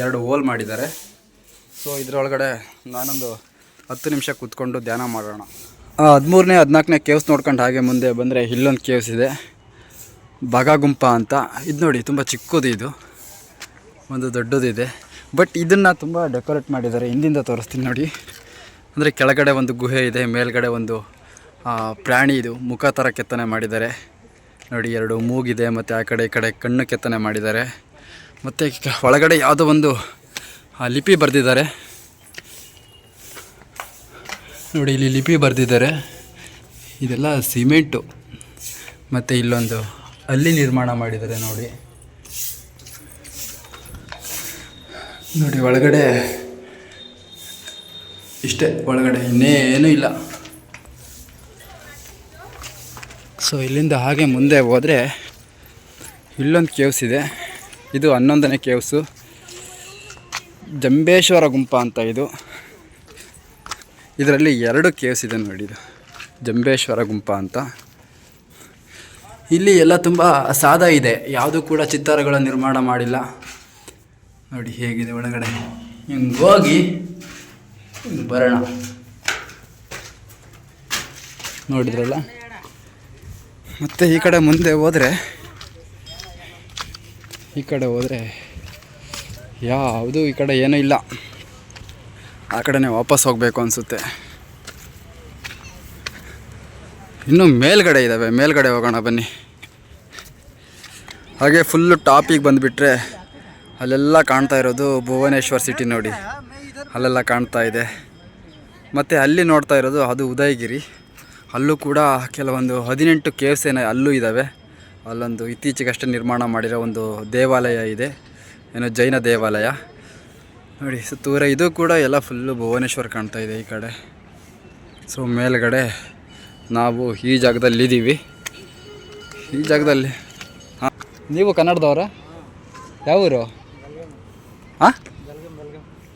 ಎರಡು ಹೋಲ್ ಮಾಡಿದ್ದಾರೆ. ಸೊ ಇದರೊಳಗಡೆ ನಾನೊಂದು ಹತ್ತು ನಿಮಿಷ ಕೂತ್ಕೊಂಡು ಧ್ಯಾನ ಮಾಡೋಣ. ಹದಿಮೂರನೇ, ಹದಿನಾಲ್ಕನೇ ಕೇವ್ಸ್ ನೋಡ್ಕೊಂಡು ಹಾಗೆ ಮುಂದೆ ಬಂದರೆ ಇಲ್ಲೊಂದು ಕೇವ್ಸ್ ಇದೆ. ಬಗಾಗುಂಪ ಅಂತ. ಇದು ನೋಡಿ, ತುಂಬ ಚಿಕ್ಕದು ಇದು. ಒಂದು ದೊಡ್ಡದಿದೆ. ಬಟ್ ಇದನ್ನು ತುಂಬ ಡೆಕೋರೇಟ್ ಮಾಡಿದ್ದಾರೆ. ಹಿಂದಿಂದ ತೋರಿಸ್ತೀನಿ ನೋಡಿ. ಅಂದರೆ ಕೆಳಗಡೆ ಒಂದು ಗುಹೆ ಇದೆ, ಮೇಲ್ಗಡೆ ಒಂದು ಪ್ರಾಣಿ ಇದು ಮುಖ ಥರ ಕೆತ್ತನೆ ಮಾಡಿದ್ದಾರೆ. ನೋಡಿ, ಎರಡು ಮೂಗಿದೆ, ಮತ್ತು ಆ ಕಡೆ ಈ ಕಡೆ ಕಣ್ಣು ಕೆತ್ತನೆ ಮಾಡಿದ್ದಾರೆ. ಮತ್ತು ಒಳಗಡೆ ಯಾವುದೋ ಒಂದು ಲಿಪಿ ಬರೆದಿದ್ದಾರೆ. ನೋಡಿ, ಇಲ್ಲಿ ಲಿಪಿ ಬರೆದಿದ್ದಾರೆ. ಇದೆಲ್ಲ ಸಿಮೆಂಟು. ಮತ್ತು ಇಲ್ಲೊಂದು ಅಲ್ಲಿ ನಿರ್ಮಾಣ ಮಾಡಿದ್ದಾರೆ, ನೋಡಿ. ನೋಡಿ, ಒಳಗಡೆ ಇಷ್ಟೇ, ಒಳಗಡೆ ಇನ್ನೇನೂ ಇಲ್ಲ. ಸೊ ಇಲ್ಲಿಂದ ಹಾಗೆ ಮುಂದೆ ಹೋದರೆ ಇಲ್ಲೊಂದು ಕೇವ್ಸ್ ಇದೆ. ಇದು ಹನ್ನೊಂದನೇ ಕೇವ್ಸು. ಜಂಬೇಶ್ವರ ಗುಂಪ ಅಂತ ಇದು. ಇದರಲ್ಲಿ ಎರಡು ಕೇವ್ಸ್ ಇದೆ ನೋಡಿ ಇದು. ಜಂಬೇಶ್ವರ ಗುಂಪ ಅಂತ. ಇಲ್ಲಿ ಎಲ್ಲ ತುಂಬ ಸಾದಾ ಇದೆ. ಯಾವುದೂ ಕೂಡ ಚಿತ್ತಾರಗಳ ನಿರ್ಮಾಣ ಮಾಡಿಲ್ಲ. ನೋಡಿ ಹೇಗಿದೆ ಒಳಗಡೆ. ಹಿಂಗೆ ಹೋಗಿ ಬರೋಣ. ನೋಡಿದ್ರಲ್ಲ? ಮತ್ತು ಈ ಕಡೆ ಮುಂದೆ ಹೋದರೆ, ಈ ಕಡೆ ಹೋದರೆ ಯಾವುದು ಈ ಕಡೆ ಏನೂ ಇಲ್ಲ. ಆ ಕಡೆನೇ ವಾಪಸ್ ಹೋಗಬೇಕು ಅನಿಸುತ್ತೆ. ಇನ್ನು ಮೇಲ್ಗಡೆ ಇದ್ದಾವೆ ಮೇಲ್ಗಡೆ ಹೋಗೋಣ ಬನ್ನಿ. ಹಾಗೆ ಫುಲ್ಲು ಟಾಪಿಗೆ ಬಂದುಬಿಟ್ರೆ ಅಲ್ಲೆಲ್ಲ ಕಾಣ್ತಾ ಇರೋದು ಭುವನೇಶ್ವರ್ ಸಿಟಿ ನೋಡಿ. ಅಲ್ಲೆಲ್ಲ ಕಾಣ್ತಾ ಇದೆ. ಮತ್ತು ಅಲ್ಲಿ ನೋಡ್ತಾ ಇರೋದು ಅದು ಉದಯಗಿರಿ. ಅಲ್ಲೂ ಕೂಡ ಕೆಲವೊಂದು ಹದಿನೆಂಟು ಕೇವ್ಸ್ ಏನೋ ಅಲ್ಲೂ ಇದ್ದಾವೆ ಅಲ್ಲೊಂದು ಇತ್ತೀಚೆಗಷ್ಟೇ ನಿರ್ಮಾಣ ಮಾಡಿರೋ ಒಂದು ದೇವಾಲಯ ಇದೆ. ಏನೋ ಜೈನ ದೇವಾಲಯ. ನೋಡಿ ಸುತ್ತೂರ ಇದು ಕೂಡ ಎಲ್ಲ ಫುಲ್ಲು ಭುವನೇಶ್ವರ ಕಾಣ್ತಾ ಇದೆ ಈ ಕಡೆ. ಸೊ ಮೇಲ್ಗಡೆ ನಾವು ಈ ಜಾಗದಲ್ಲಿ ಇದ್ದೀವಿ. ಈ ಜಾಗದಲ್ಲಿ. ಹಾಂ, ನೀವು ಕನ್ನಡದವರ? ಯಾವ ಊರು? ಹಾಂ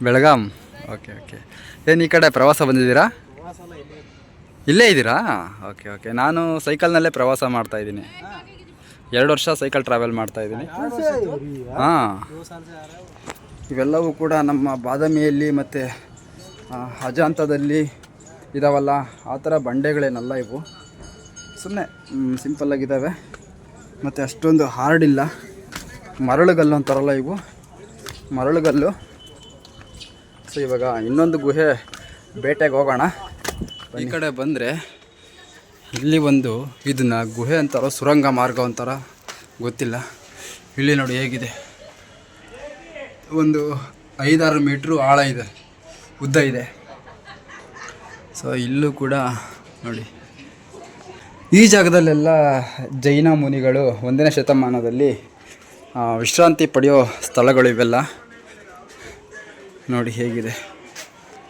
ಬೆಳಗಾಂ. Okay okay. ಏನು ಈ ಕಡೆ ಪ್ರವಾಸ ಬಂದಿದ್ದೀರಾ? ಇಲ್ಲೇ ಇದ್ದೀರಾ? ಓಕೆ ಓಕೆ ನಾನು ಸೈಕಲ್ನಲ್ಲೇ ಪ್ರವಾಸ ಮಾಡ್ತಾ ಇದ್ದೀನಿ. ಎರಡು ವರ್ಷ ಸೈಕಲ್ ಟ್ರಾವೆಲ್ ಮಾಡ್ತಾ ಇದ್ದೀನಿ. ಹಾಂ. ಇವೆಲ್ಲವೂ ಕೂಡ ನಮ್ಮ ಬಾದಾಮಿಯಲ್ಲಿ ಮತ್ತು ಅಜಾಂತದಲ್ಲಿ ಇದಾವಲ್ಲ, ಆ ಥರ ಬಂಡೆಗಳೇನಲ್ಲ ಇವು. ಸುಮ್ಮನೆ ಸಿಂಪಲ್ಲಾಗಿದ್ದಾವೆ ಮತ್ತು ಅಷ್ಟೊಂದು ಹಾರ್ಡ್ ಇಲ್ಲ. ಮರಳುಗಲ್ಲು ಅಂತಾರಲ್ಲ ಇವು. ಮರಳುಗಲ್ಲು. ಸೊ ಇವಾಗ ಇನ್ನೊಂದು ಗುಹೆ ಬೇಟೆಗೆ ಹೋಗೋಣ. ಈ ಕಡೆ ಬಂದರೆ ಇಲ್ಲಿ ಒಂದು ಇದನ್ನ ಗುಹೆ ಅಂತಾರೋ ಸುರಂಗ ಮಾರ್ಗ ಅಂತಾರ, ಗೊತ್ತಿಲ್ಲ. ಇಲ್ಲಿ ನೋಡಿ ಹೇಗಿದೆ. ಒಂದು ಐದಾರು ಮೀಟ್ರು ಆಳ ಇದೆ, ಉದ್ದ ಇದೆ. ಸೊ ಇಲ್ಲೂ ಕೂಡ ನೋಡಿ. ಈ ಜಾಗದಲ್ಲೆಲ್ಲ ಜೈನ ಮುನಿಗಳು ಒಂದನೇ ಶತಮಾನದಲ್ಲಿ ವಿಶ್ರಾಂತಿ ಪಡೆಯೋ ಸ್ಥಳಗಳು ಇವೆಲ್ಲ ನೋಡಿ ಹೇಗಿದೆ.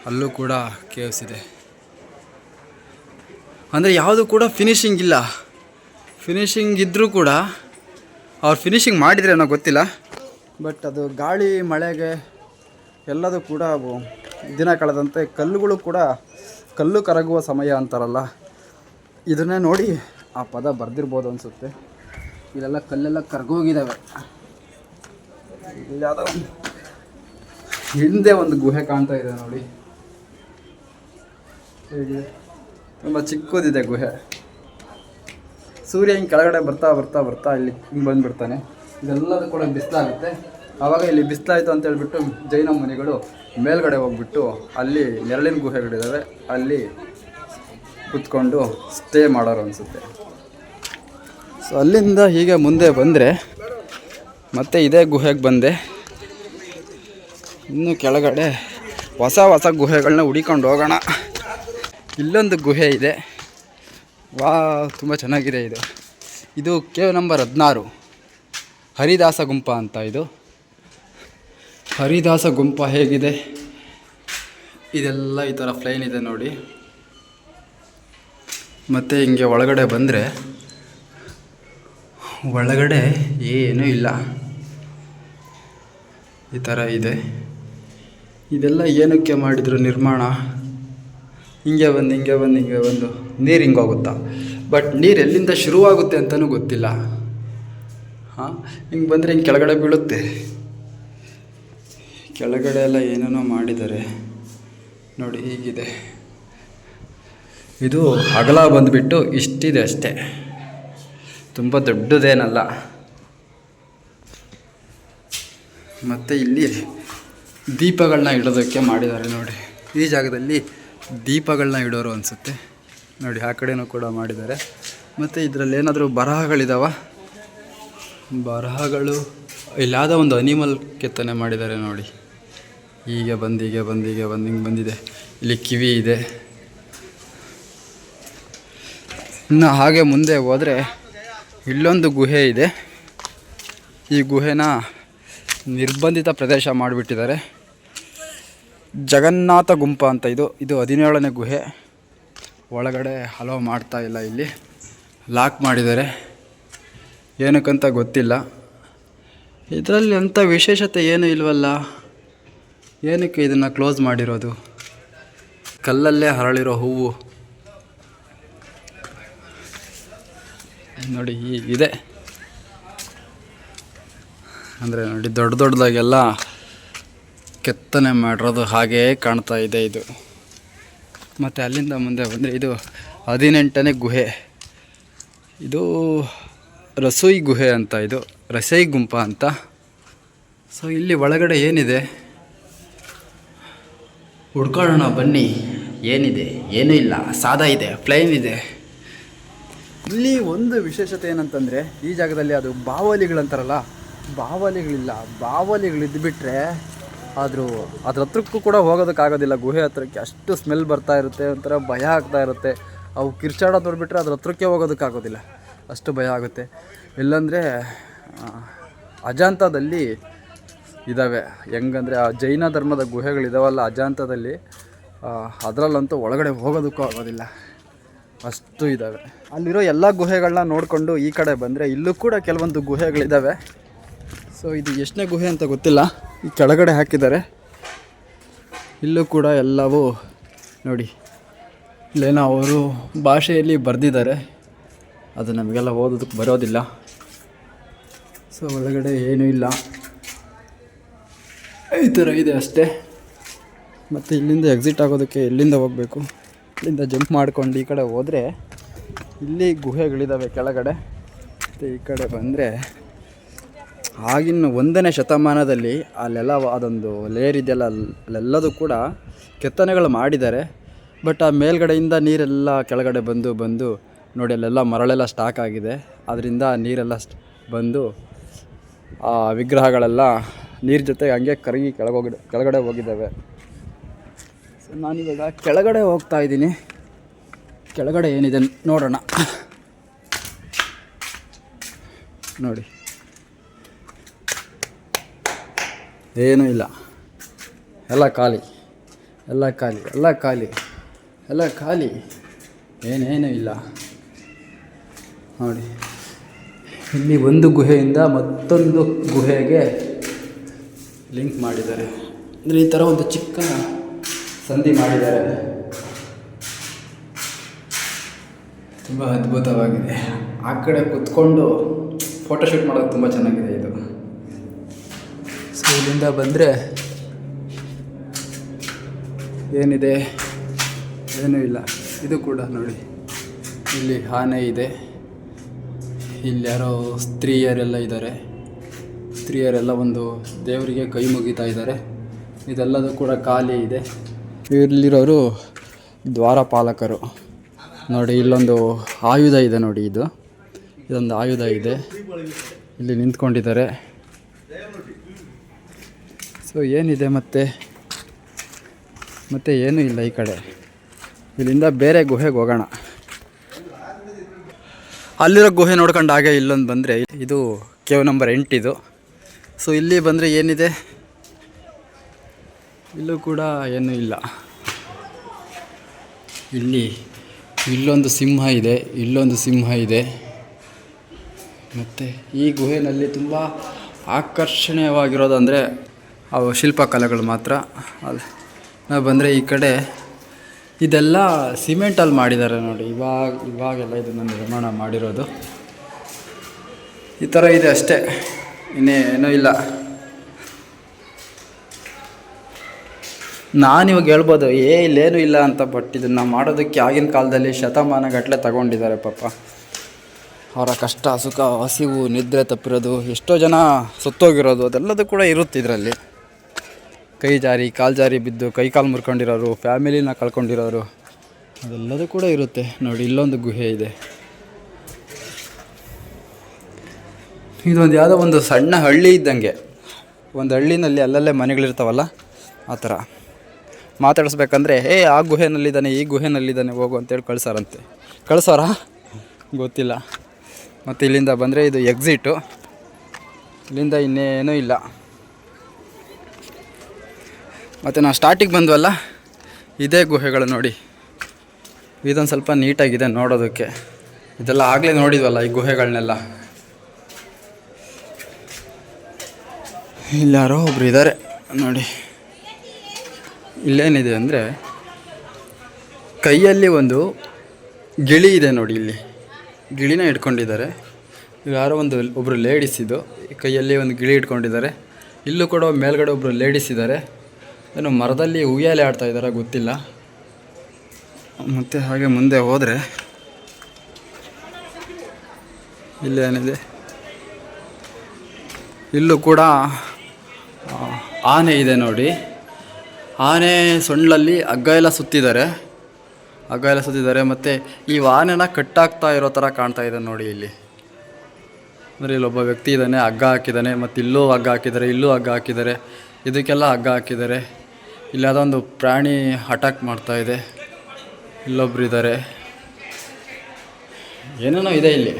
ಅಲ್ಲೂ ಕೂಡ ಕೇವ್ಸ್ ಇದೆ. ಅಂದರೆ ಯಾವುದು ಕೂಡ ಫಿನಿಶಿಂಗ್ ಇಲ್ಲ. ಫಿನಿಶಿಂಗ್ ಇದ್ದರೂ ಕೂಡ ಅವ್ರು ಫಿನಿಶಿಂಗ್ ಮಾಡಿದರೆ ಏನೋ ಗೊತ್ತಿಲ್ಲ. ಬಟ್ ಅದು ಗಾಳಿ, ಮಳೆಗೆ ಎಲ್ಲದೂ ಕೂಡ ದಿನ ಕಳೆದಂತೆ ಕಲ್ಲುಗಳು ಕೂಡ ಕಲ್ಲು ಕರಗುವ ಸಮಯ ಅಂತಾರಲ್ಲ, ಇದನ್ನೇ ನೋಡಿ ಆ ಪದ ಬರೆದಿರ್ಬೋದು ಅನಿಸುತ್ತೆ. ಇಲ್ಲೆಲ್ಲ ಕಲ್ಲೆಲ್ಲ ಕರ್ಗೋಗಿದ್ದಾವೆ ಹಿಂದೆ ಒಂದು ಗುಹೆ ಕಾಣ್ತಾ ಇದೆ ನೋಡಿ. ಹೇಗೆ ತುಂಬ ಚಿಕ್ಕದಿದೆ ಗುಹೆ. ಸೂರ್ಯ ಹಿಂಗೆ ಕೆಳಗಡೆ ಬರ್ತಾ ಬರ್ತಾ ಬರ್ತಾ ಇಲ್ಲಿ ಹಿಂಗೆ ಬಂದ್ಬಿಡ್ತಾನೆ. ಇದೆಲ್ಲದೂ ಕೂಡ ಬಿಸಿಲಾಗುತ್ತೆ. ಆವಾಗ ಇಲ್ಲಿ ಬಿಸಿಲಾಯಿತು ಅಂತ ಹೇಳ್ಬಿಟ್ಟು ಜೈನ ಮುನಿಗಳು ಮೇಲ್ಗಡೆ ಹೋಗ್ಬಿಟ್ಟು ಅಲ್ಲಿ ನೆರಳಿನ ಗುಹೆಗಳಿದ್ದಾವೆ. ಅಲ್ಲಿ ಕುತ್ಕೊಂಡು ಸ್ಟೇ ಮಾಡೋರು ಅನಿಸುತ್ತೆ. ಸೊ ಅಲ್ಲಿಂದ ಹೀಗೆ ಮುಂದೆ ಬಂದರೆ ಮತ್ತೆ ಇದೇ ಗುಹೆಗೆ ಬಂದೆ. ಇನ್ನು ಕೆಳಗಡೆ ಹೊಸ ಹೊಸ ಗುಹೆಗಳನ್ನ ಹುಡಿಕೊಂಡು ಹೋಗೋಣ. ಇಲ್ಲೊಂದು ಗುಹೆ ಇದೆ. ವಾ ತುಂಬ ಚೆನ್ನಾಗಿದೆ ಇದು. ಇದು ಕೇವ್ ನಂಬರ್ ಹದಿನಾರು. ಹರಿದಾಸ ಗುಂಪ ಅಂತ ಇದು. ಹರಿದಾಸ ಗುಂಪ ಹೇಗಿದೆ? ಇದೆಲ್ಲ ಈ ಥರ ಫ್ಲೈನ್ ಇದೆ ನೋಡಿ. ಮತ್ತು ಹಿಂಗೆ ಒಳಗಡೆ ಬಂದರೆ ಒಳಗಡೆ ಏನೂ ಇಲ್ಲ. ಈ ಥರ ಇದೆ. ಇದೆಲ್ಲ ಏನಕ್ಕೆ ಮಾಡಿದ್ರು ನಿರ್ಮಾಣ? ಹಿಂಗೆ ಬಂದು ಹಿಂಗೆ ಬಂದು ಹಿಂಗೆ ಬಂದು ನೀರು ಹಿಂಗೆ ಹೋಗುತ್ತಾ? ಬಟ್ ನೀರು ಎಲ್ಲಿಂದ ಶುರುವಾಗುತ್ತೆ ಅಂತಲೂ ಗೊತ್ತಿಲ್ಲ. ಹಾಂ? ಹಿಂಗೆ ಬಂದರೆ ಹಿಂಗೆ ಕೆಳಗಡೆ ಬೀಳುತ್ತೆ. ಕೆಳಗಡೆ ಎಲ್ಲ ಏನೇನೋ ಮಾಡಿದ್ದಾರೆ. ನೋಡಿ, ಹೀಗಿದೆ. ಇದು ಅಗಲ ಬಂದುಬಿಟ್ಟು ಇಷ್ಟಿದೆ ಅಷ್ಟೇ. ತುಂಬ ದೊಡ್ಡದೇನಲ್ಲ. ಮತ್ತು ಇಲ್ಲಿ ದೀಪಗಳನ್ನ ಇಡೋದಕ್ಕೆ ಮಾಡಿದ್ದಾರೆ ನೋಡಿ. ಈ ಜಾಗದಲ್ಲಿ ದೀಪಗಳನ್ನ ಇಡೋರು ಅನಿಸುತ್ತೆ. ನೋಡಿ, ಆ ಕಡೆನೂ ಕೂಡ ಮಾಡಿದ್ದಾರೆ. ಮತ್ತು ಇದರಲ್ಲಿ ಏನಾದರೂ ಬರಹಗಳಿದಾವ? ಬರಹಗಳು ಇಲ್ಲಾದ ಒಂದು ಅನಿಮಲ್ ಕೆತ್ತನೆ ಮಾಡಿದ್ದಾರೆ ನೋಡಿ. ಹೀಗೆ ಬಂದು ಹೀಗೆ ಬಂದು ಹೀಗೆ ಬಂದು, ಹಿಂಗೆ ಬಂದಿದೆ. ಇಲ್ಲಿ ಕಿವಿ ಇದೆ. ಇನ್ನು ಹಾಗೆ ಮುಂದೆ ಹೋದರೆ ಇಲ್ಲೊಂದು ಗುಹೆ ಇದೆ. ಈ ಗುಹೆನ ನಿರ್ಬಂಧಿತ ಪ್ರದೇಶ ಮಾಡಿಬಿಟ್ಟಿದ್ದಾರೆ. ಜಗನ್ನಾಥ ಗುಂಪ ಅಂತ ಇದು. ಇದು ಹದಿನೇಳನೇ ಗುಹೆ. ಒಳಗಡೆ ಹಲೋ ಮಾಡ್ತಾ ಇಲ್ಲ ಇಲ್ಲಿ. ಲಾಕ್ ಮಾಡಿದ್ದಾರೆ. ಏನಕ್ಕಂತ ಗೊತ್ತಿಲ್ಲ. ಇದರಲ್ಲಿ ಅಂಥ ವಿಶೇಷತೆ ಏನೂ ಇಲ್ವಲ್ಲ? ಏನಕ್ಕೆ ಇದನ್ನು ಕ್ಲೋಸ್ ಮಾಡಿರೋದು? ಕಲ್ಲಲ್ಲೇ ಹರಳಿರೋ ಹೂವು. ನೋಡಿ ಇದೆ. ಅಂದರೆ ನೋಡಿ, ದೊಡ್ಡ ದೊಡ್ಡದಾಗೆಲ್ಲ ಕೆತ್ತನೆ ಮಾಡಿರೋದು ಹಾಗೇ ಕಾಣ್ತಾ ಇದೆ ಇದು. ಮತ್ತು ಅಲ್ಲಿಂದ ಮುಂದೆ ಬಂದರೆ ಇದು ಹದಿನೆಂಟನೇ ಗುಹೆ. ಇದು ರಸೋಯಿ ಗುಹೆ ಅಂತ, ಇದು ರಸೈ ಗುಂಪ ಅಂತ. ಸೊ ಇಲ್ಲಿ ಒಳಗಡೆ ಏನಿದೆ? ಹುಡ್ಕೊಳ್ಳೋಣ ಬನ್ನಿ. ಏನಿದೆ? ಏನೂ ಇಲ್ಲ. ಸಾದಾ ಇದೆ. ಪ್ಲೈನ್ ಇದೆ. ಇಲ್ಲಿ ಒಂದು ವಿಶೇಷತೆ ಏನಂತಂದರೆ, ಈ ಜಾಗದಲ್ಲಿ ಅದು ಬಾವಲಿಗಳಂತಾರಲ್ಲ? ಬಾವಲಿಗಳಿಲ್ಲ. ಬಾವಲಿಗಳಿದ್ದು ಬಿಟ್ಟರೆ ಆದರೂ ಅದ್ರ ಹತ್ರಕ್ಕೂ ಕೂಡ ಹೋಗೋದಕ್ಕಾಗೋದಿಲ್ಲ. ಗುಹೆ ಹತ್ರಕ್ಕೆ ಅಷ್ಟು ಸ್ಮೆಲ್ ಬರ್ತಾ ಇರುತ್ತೆ, ಒಂಥರ ಭಯ ಆಗ್ತಾ ಇರುತ್ತೆ. ಅವು ಕಿರ್ಚಾಡೋದು ನೋಡಿಬಿಟ್ರೆ ಅದ್ರ ಹತ್ರಕ್ಕೆ ಹೋಗೋದಕ್ಕಾಗೋದಿಲ್ಲ. ಅಷ್ಟು ಭಯ ಆಗುತ್ತೆ. ಇಲ್ಲಾಂದರೆ ಅಜಾಂತದಲ್ಲಿ ಇದ್ದಾವೆ ಹೆಂಗಂದರೆ, ಆ ಜೈನ ಧರ್ಮದ ಗುಹೆಗಳಿದಾವಲ್ಲ ಅಜಾಂತದಲ್ಲಿ ಅದರಲ್ಲಂತೂ ಒಳಗಡೆ ಹೋಗೋದಕ್ಕೂ ಆಗೋದಿಲ್ಲ. ಅಷ್ಟು ಇದ್ದಾವೆ ಅಲ್ಲಿರೋ ಎಲ್ಲ ಗುಹೆಗಳನ್ನ ನೋಡಿಕೊಂಡು ಈ ಕಡೆ ಬಂದರೆ ಇಲ್ಲೂ ಕೂಡ ಕೆಲವೊಂದು ಗುಹೆಗಳಿದ್ದಾವೆ ಸೊ ಇದು ಎಷ್ಟನೇ ಗುಹೆ ಅಂತ ಗೊತ್ತಿಲ್ಲ. ಈ ಕೆಳಗಡೆ ಹಾಕಿದ್ದಾರೆ. ಇಲ್ಲೂ ಕೂಡ ಎಲ್ಲವೂ ನೋಡಿ. ಇಲ್ಲೇನೋ ಅವರು ಭಾಷೆಯಲ್ಲಿ ಬರೆದಿದ್ದಾರೆ. ಅದು ನಮಗೆಲ್ಲ ಓದೋದಕ್ಕೆ ಬರೋದಿಲ್ಲ. ಸೊ ಒಳಗಡೆ ಏನೂ ಇಲ್ಲ. ಈ ಥರ ಇದೆ ಅಷ್ಟೇ. ಮತ್ತು ಇಲ್ಲಿಂದ ಎಕ್ಸಿಟ್ ಆಗೋದಕ್ಕೆ ಎಲ್ಲಿಂದ ಹೋಗಬೇಕು? ಇಲ್ಲಿಂದ ಜಂಪ್ ಮಾಡ್ಕೊಂಡು ಈ ಕಡೆ ಹೋದರೆ ಇಲ್ಲಿ ಗುಹೆಗಳಿದ್ದಾವೆ ಕೆಳಗಡೆ. ಮತ್ತು ಈ ಕಡೆ ಬಂದರೆ ಆಗಿನ ಒಂದನೇ ಶತಮಾನದಲ್ಲಿ ಅಲ್ಲೆಲ್ಲ ಅದೊಂದು ಲೇಯರ್ ಇದೆಯಲ್ಲ ಅಲ್- ಅಲ್ಲೆಲ್ಲದೂ ಕೂಡ ಕೆತ್ತನೆಗಳು ಮಾಡಿದ್ದಾರೆ. ಬಟ್ ಆ ಮೇಲ್ಗಡೆಯಿಂದ ನೀರೆಲ್ಲ ಕೆಳಗಡೆ ಬಂದು ಬಂದು ನೋಡಿ ಅಲ್ಲೆಲ್ಲ ಮರಳೆಲ್ಲ ಸ್ಟಾಕ್ ಆಗಿದೆ. ಅದರಿಂದ ನೀರೆಲ್ಲ ಬಂದು ಆ ವಿಗ್ರಹಗಳೆಲ್ಲ ನೀರು ಜೊತೆ ಹಂಗೆ ಕರಗಿ ಕೆಳಗೋಗಿ, ಕೆಳಗಡೆ ಹೋಗಿದ್ದಾವೆ. ಸೊ ನಾನಿವಾಗ ಕೆಳಗಡೆ ಹೋಗ್ತಾ ಇದ್ದೀನಿ. ಕೆಳಗಡೆ ಏನಿದೆ ನೋಡೋಣ. ನೋಡಿ. ಏನೂ ಇಲ್ಲ. ಎಲ್ಲ ಖಾಲಿ. ಎಲ್ಲ ಖಾಲಿ. ಎಲ್ಲ ಖಾಲಿ. ಎಲ್ಲ ಖಾಲಿ. ಏನೇನೂ ಇಲ್ಲ. ನೋಡಿ. ಇಲ್ಲಿ ಒಂದು ಗುಹೆಯಿಂದ ಮತ್ತೊಂದು ಗುಹೆಗೆ ಲಿಂಕ್ ಮಾಡಿದ್ದಾರೆ. ಅಂದರೆ ಈ ಥರ ಒಂದು ಚಿಕ್ಕ ಸಂಧಿ ಮಾಡಿದ್ದಾರೆ. ತುಂಬ ಅದ್ಭುತವಾಗಿದೆ. ಆ ಕಡೆ ಕುತ್ಕೊಂಡು ಫೋಟೋಶೂಟ್ ಮಾಡೋದು ತುಂಬ ಚೆನ್ನಾಗಿದೆ ಇದು. ಇಲ್ಲಿಂದ ಬಂದರೆ ಏನಿದೆ? ಏನೂ ಇಲ್ಲ. ಇದು ಕೂಡ ನೋಡಿ. ಇಲ್ಲಿ ಆನೆ ಇದೆ. ಇಲ್ಲಿ ಯಾರೋ ಸ್ತ್ರೀಯರೆಲ್ಲ ಇದ್ದಾರೆ. ಸ್ತ್ರೀಯರೆಲ್ಲ ಒಂದು ದೇವರಿಗೆ ಕೈ ಮುಗಿತಾ ಇದ್ದಾರೆ. ಇದೆಲ್ಲದೂ ಕೂಡ ಖಾಲಿ ಇದೆ. ಇಲ್ಲಿರೋರು ದ್ವಾರಪಾಲಕರು. ನೋಡಿ, ಇಲ್ಲೊಂದು ಆಯುಧ ಇದೆ ನೋಡಿ ಇದು. ಇದೊಂದು ಆಯುಧ ಇದೆ. ಇಲ್ಲಿ ನಿಂತ್ಕೊಂಡಿದ್ದಾರೆ. ಸೊ ಏನಿದೆ ಮತ್ತೆ? ಮತ್ತೆ ಏನೂ ಇಲ್ಲ ಈ ಕಡೆ. ಇಲ್ಲಿಂದ ಬೇರೆ ಗುಹೆಗೆ ಹೋಗೋಣ. ಅಲ್ಲಿರೋ ಗುಹೆ ನೋಡ್ಕೊಂಡು ಹಾಗೆ ಇಲ್ಲೊಂದು ಬಂದರೆ ಇದು ಕೇವ್ ನಂಬರ್ ಎಂಟಿದು ಸೊ ಇಲ್ಲಿ ಬಂದರೆ ಏನಿದೆ? ಇಲ್ಲೂ ಕೂಡ ಏನೂ ಇಲ್ಲ. ಇಲ್ಲಿ, ಇಲ್ಲೊಂದು ಸಿಂಹ ಇದೆ, ಇಲ್ಲೊಂದು ಸಿಂಹ ಇದೆ. ಮತ್ತು ಈ ಗುಹೆಯಲ್ಲಿ ತುಂಬ ಆಕರ್ಷಣೀಯವಾಗಿರೋದಂದರೆ ಅವು ಶಿಲ್ಪಕಲೆಗಳು ಮಾತ್ರ. ಅದು. ನಾವು ಬಂದರೆ ಈ ಕಡೆ ಇದೆಲ್ಲ ಸಿಮೆಂಟಲ್ಲಿ ಮಾಡಿದ್ದಾರೆ ನೋಡಿ. ಇವಾಗ, ಇವಾಗೆಲ್ಲ ಇದನ್ನು ನಿರ್ಮಾಣ ಮಾಡಿರೋದು. ಈ ಥರ ಇದೆ ಅಷ್ಟೇ. ಇನ್ನೇನೂ ಇಲ್ಲ. ನಾನಿವಾಗ ಹೇಳ್ಬೋದು, ಏ, ಇಲ್ಲೇನೂ ಇಲ್ಲ ಅಂತ ಬಟ್ ಇದನ್ನು ಮಾಡೋದಕ್ಕೆ ಆಗಿನ ಕಾಲದಲ್ಲಿ ಶತಮಾನಗಟ್ಟಲೆ ತಗೊಂಡಿದ್ದಾರೆ ಪಾಪ. ಅವರ ಕಷ್ಟ, ಸುಖ, ಹಸಿವು, ನಿದ್ರೆ ತಪ್ಪಿರೋದು, ಎಷ್ಟೋ ಜನ ಸತ್ತೋಗಿರೋದು, ಅದೆಲ್ಲದೂ ಕೂಡ ಇರುತ್ತೆ ಇದರಲ್ಲಿ. ಕೈ ಜಾರಿ, ಕಾಲು ಜಾರಿ ಬಿದ್ದು, ಕೈ ಕಾಲು ಮುರ್ಕೊಂಡಿರೋರು, ಫ್ಯಾಮಿಲಿನ ಕಳ್ಕೊಂಡಿರೋರು, ಅದೆಲ್ಲದೂ ಕೂಡ ಇರುತ್ತೆ. ನೋಡಿ, ಇಲ್ಲೊಂದು ಗುಹೆ ಇದೆ. ಇದೊಂದು ಯಾವುದೋ ಒಂದು ಸಣ್ಣ ಹಳ್ಳಿ ಇದ್ದಂಗೆ. ಒಂದು ಹಳ್ಳಿನಲ್ಲಿ ಅಲ್ಲಲ್ಲೇ ಮನೆಗಳಿರ್ತಾವಲ್ಲ? ಆ ಥರ. ಮಾತಾಡಿಸ್ಬೇಕಂದ್ರೆ, ಏ, ಆ ಗುಹೆನಲ್ಲಿದ್ದಾನೆ, ಈ ಗುಹೆನಲ್ಲಿದ್ದಾನೆ, ಹೋಗು ಅಂತೇಳಿ ಕಳ್ಸಾರಂತೆ. ಕಳ್ಸೋರಾ? ಗೊತ್ತಿಲ್ಲ. ಮತ್ತು ಇಲ್ಲಿಂದ ಬಂದರೆ ಇದು ಎಕ್ಸಿಟು ಇಲ್ಲಿಂದ ಇನ್ನೇನೂ ಇಲ್ಲ. ಮತ್ತು ನಾವು ಸ್ಟಾರ್ಟಿಗೆ ಬಂದ್ವಲ್ಲ, ಇದೇ ಗುಹೆಗಳು ನೋಡಿ. ಇದೊಂದು ಸ್ವಲ್ಪ ನೀಟಾಗಿದೆ ನೋಡೋದಕ್ಕೆ. ಇದೆಲ್ಲ ಆಗಲೇ ನೋಡಿದ್ವಲ್ಲ ಈ ಗುಹೆಗಳನ್ನೆಲ್ಲ ಇಲ್ಲಾರೋ ಒಬ್ರು ಇದ್ದಾರೆ ನೋಡಿ. ಇಲ್ಲೇನಿದೆ ಅಂದರೆ, ಕೈಯಲ್ಲಿ ಒಂದು ಗಿಳಿ ಇದೆ ನೋಡಿ ಇಲ್ಲಿ. ಗಿಳಿನ ಇಟ್ಕೊಂಡಿದ್ದಾರೆ. ಯಾರೋ ಒಂದು ಒಬ್ಬರು ಲೇಡೀಸ್ ಇದು ಕೈಯಲ್ಲಿ ಒಂದು ಗಿಳಿ ಇಟ್ಕೊಂಡಿದ್ದಾರೆ. ಇಲ್ಲೂ ಕೂಡ ಮೇಲ್ಗಡೆ ಒಬ್ಬರು ಲೇಡೀಸ್ ಇದ್ದಾರೆ. ಏನೋ ಮರದಲ್ಲಿ ಉಯ್ಯಾಲೆ ಆಡ್ತಾ ಇದ್ದಾರೆ ಗೊತ್ತಿಲ್ಲ. ಮತ್ತು ಹಾಗೆ ಮುಂದೆ ಹೋದರೆ ಇಲ್ಲೇನಿದೆ ಇಲ್ಲೂ ಕೂಡ ಆನೆ ಇದೆ ನೋಡಿ. ಆನೆ ಸೊಣ್ಣಲ್ಲಿ ಹಗ್ಗ ಎಲ್ಲ ಸುತ್ತಿದ್ದಾರೆ. ಹಗ್ಗ ಎಲ್ಲ ಸುತ್ತಿದ್ದಾರೆ ಮತ್ತು ಈ ಆನೆನ ಕಟ್ಟಾಗ್ತಾ ಇರೋ ಥರ ಕಾಣ್ತಾ ಇದೆ ನೋಡಿ ಇಲ್ಲಿ. ಅಂದರೆ ಇಲ್ಲೊಬ್ಬ ವ್ಯಕ್ತಿ ಇದ್ದಾನೆ, ಹಗ್ಗ ಹಾಕಿದ್ದಾನೆ ಮತ್ತು ಇಲ್ಲೂ ಹಗ್ಗ ಹಾಕಿದ್ದಾರೆ, ಇಲ್ಲೂ ಹಗ್ಗ ಹಾಕಿದ್ದಾರೆ, ಇದಕ್ಕೆಲ್ಲ ಹಗ್ಗ ಹಾಕಿದ್ದಾರೆ. ಇಲ್ಲಿ ಅದೊಂದು ಪ್ರಾಣಿ ಅಟ್ಯಾಕ್ ಮಾಡ್ತಾ ಇದೆ. ಇಲ್ಲೊಬ್ರು ಇದ್ದಾರೆ ಏನೇನೋ ಇದೆ ಇಲ್ಲಿ.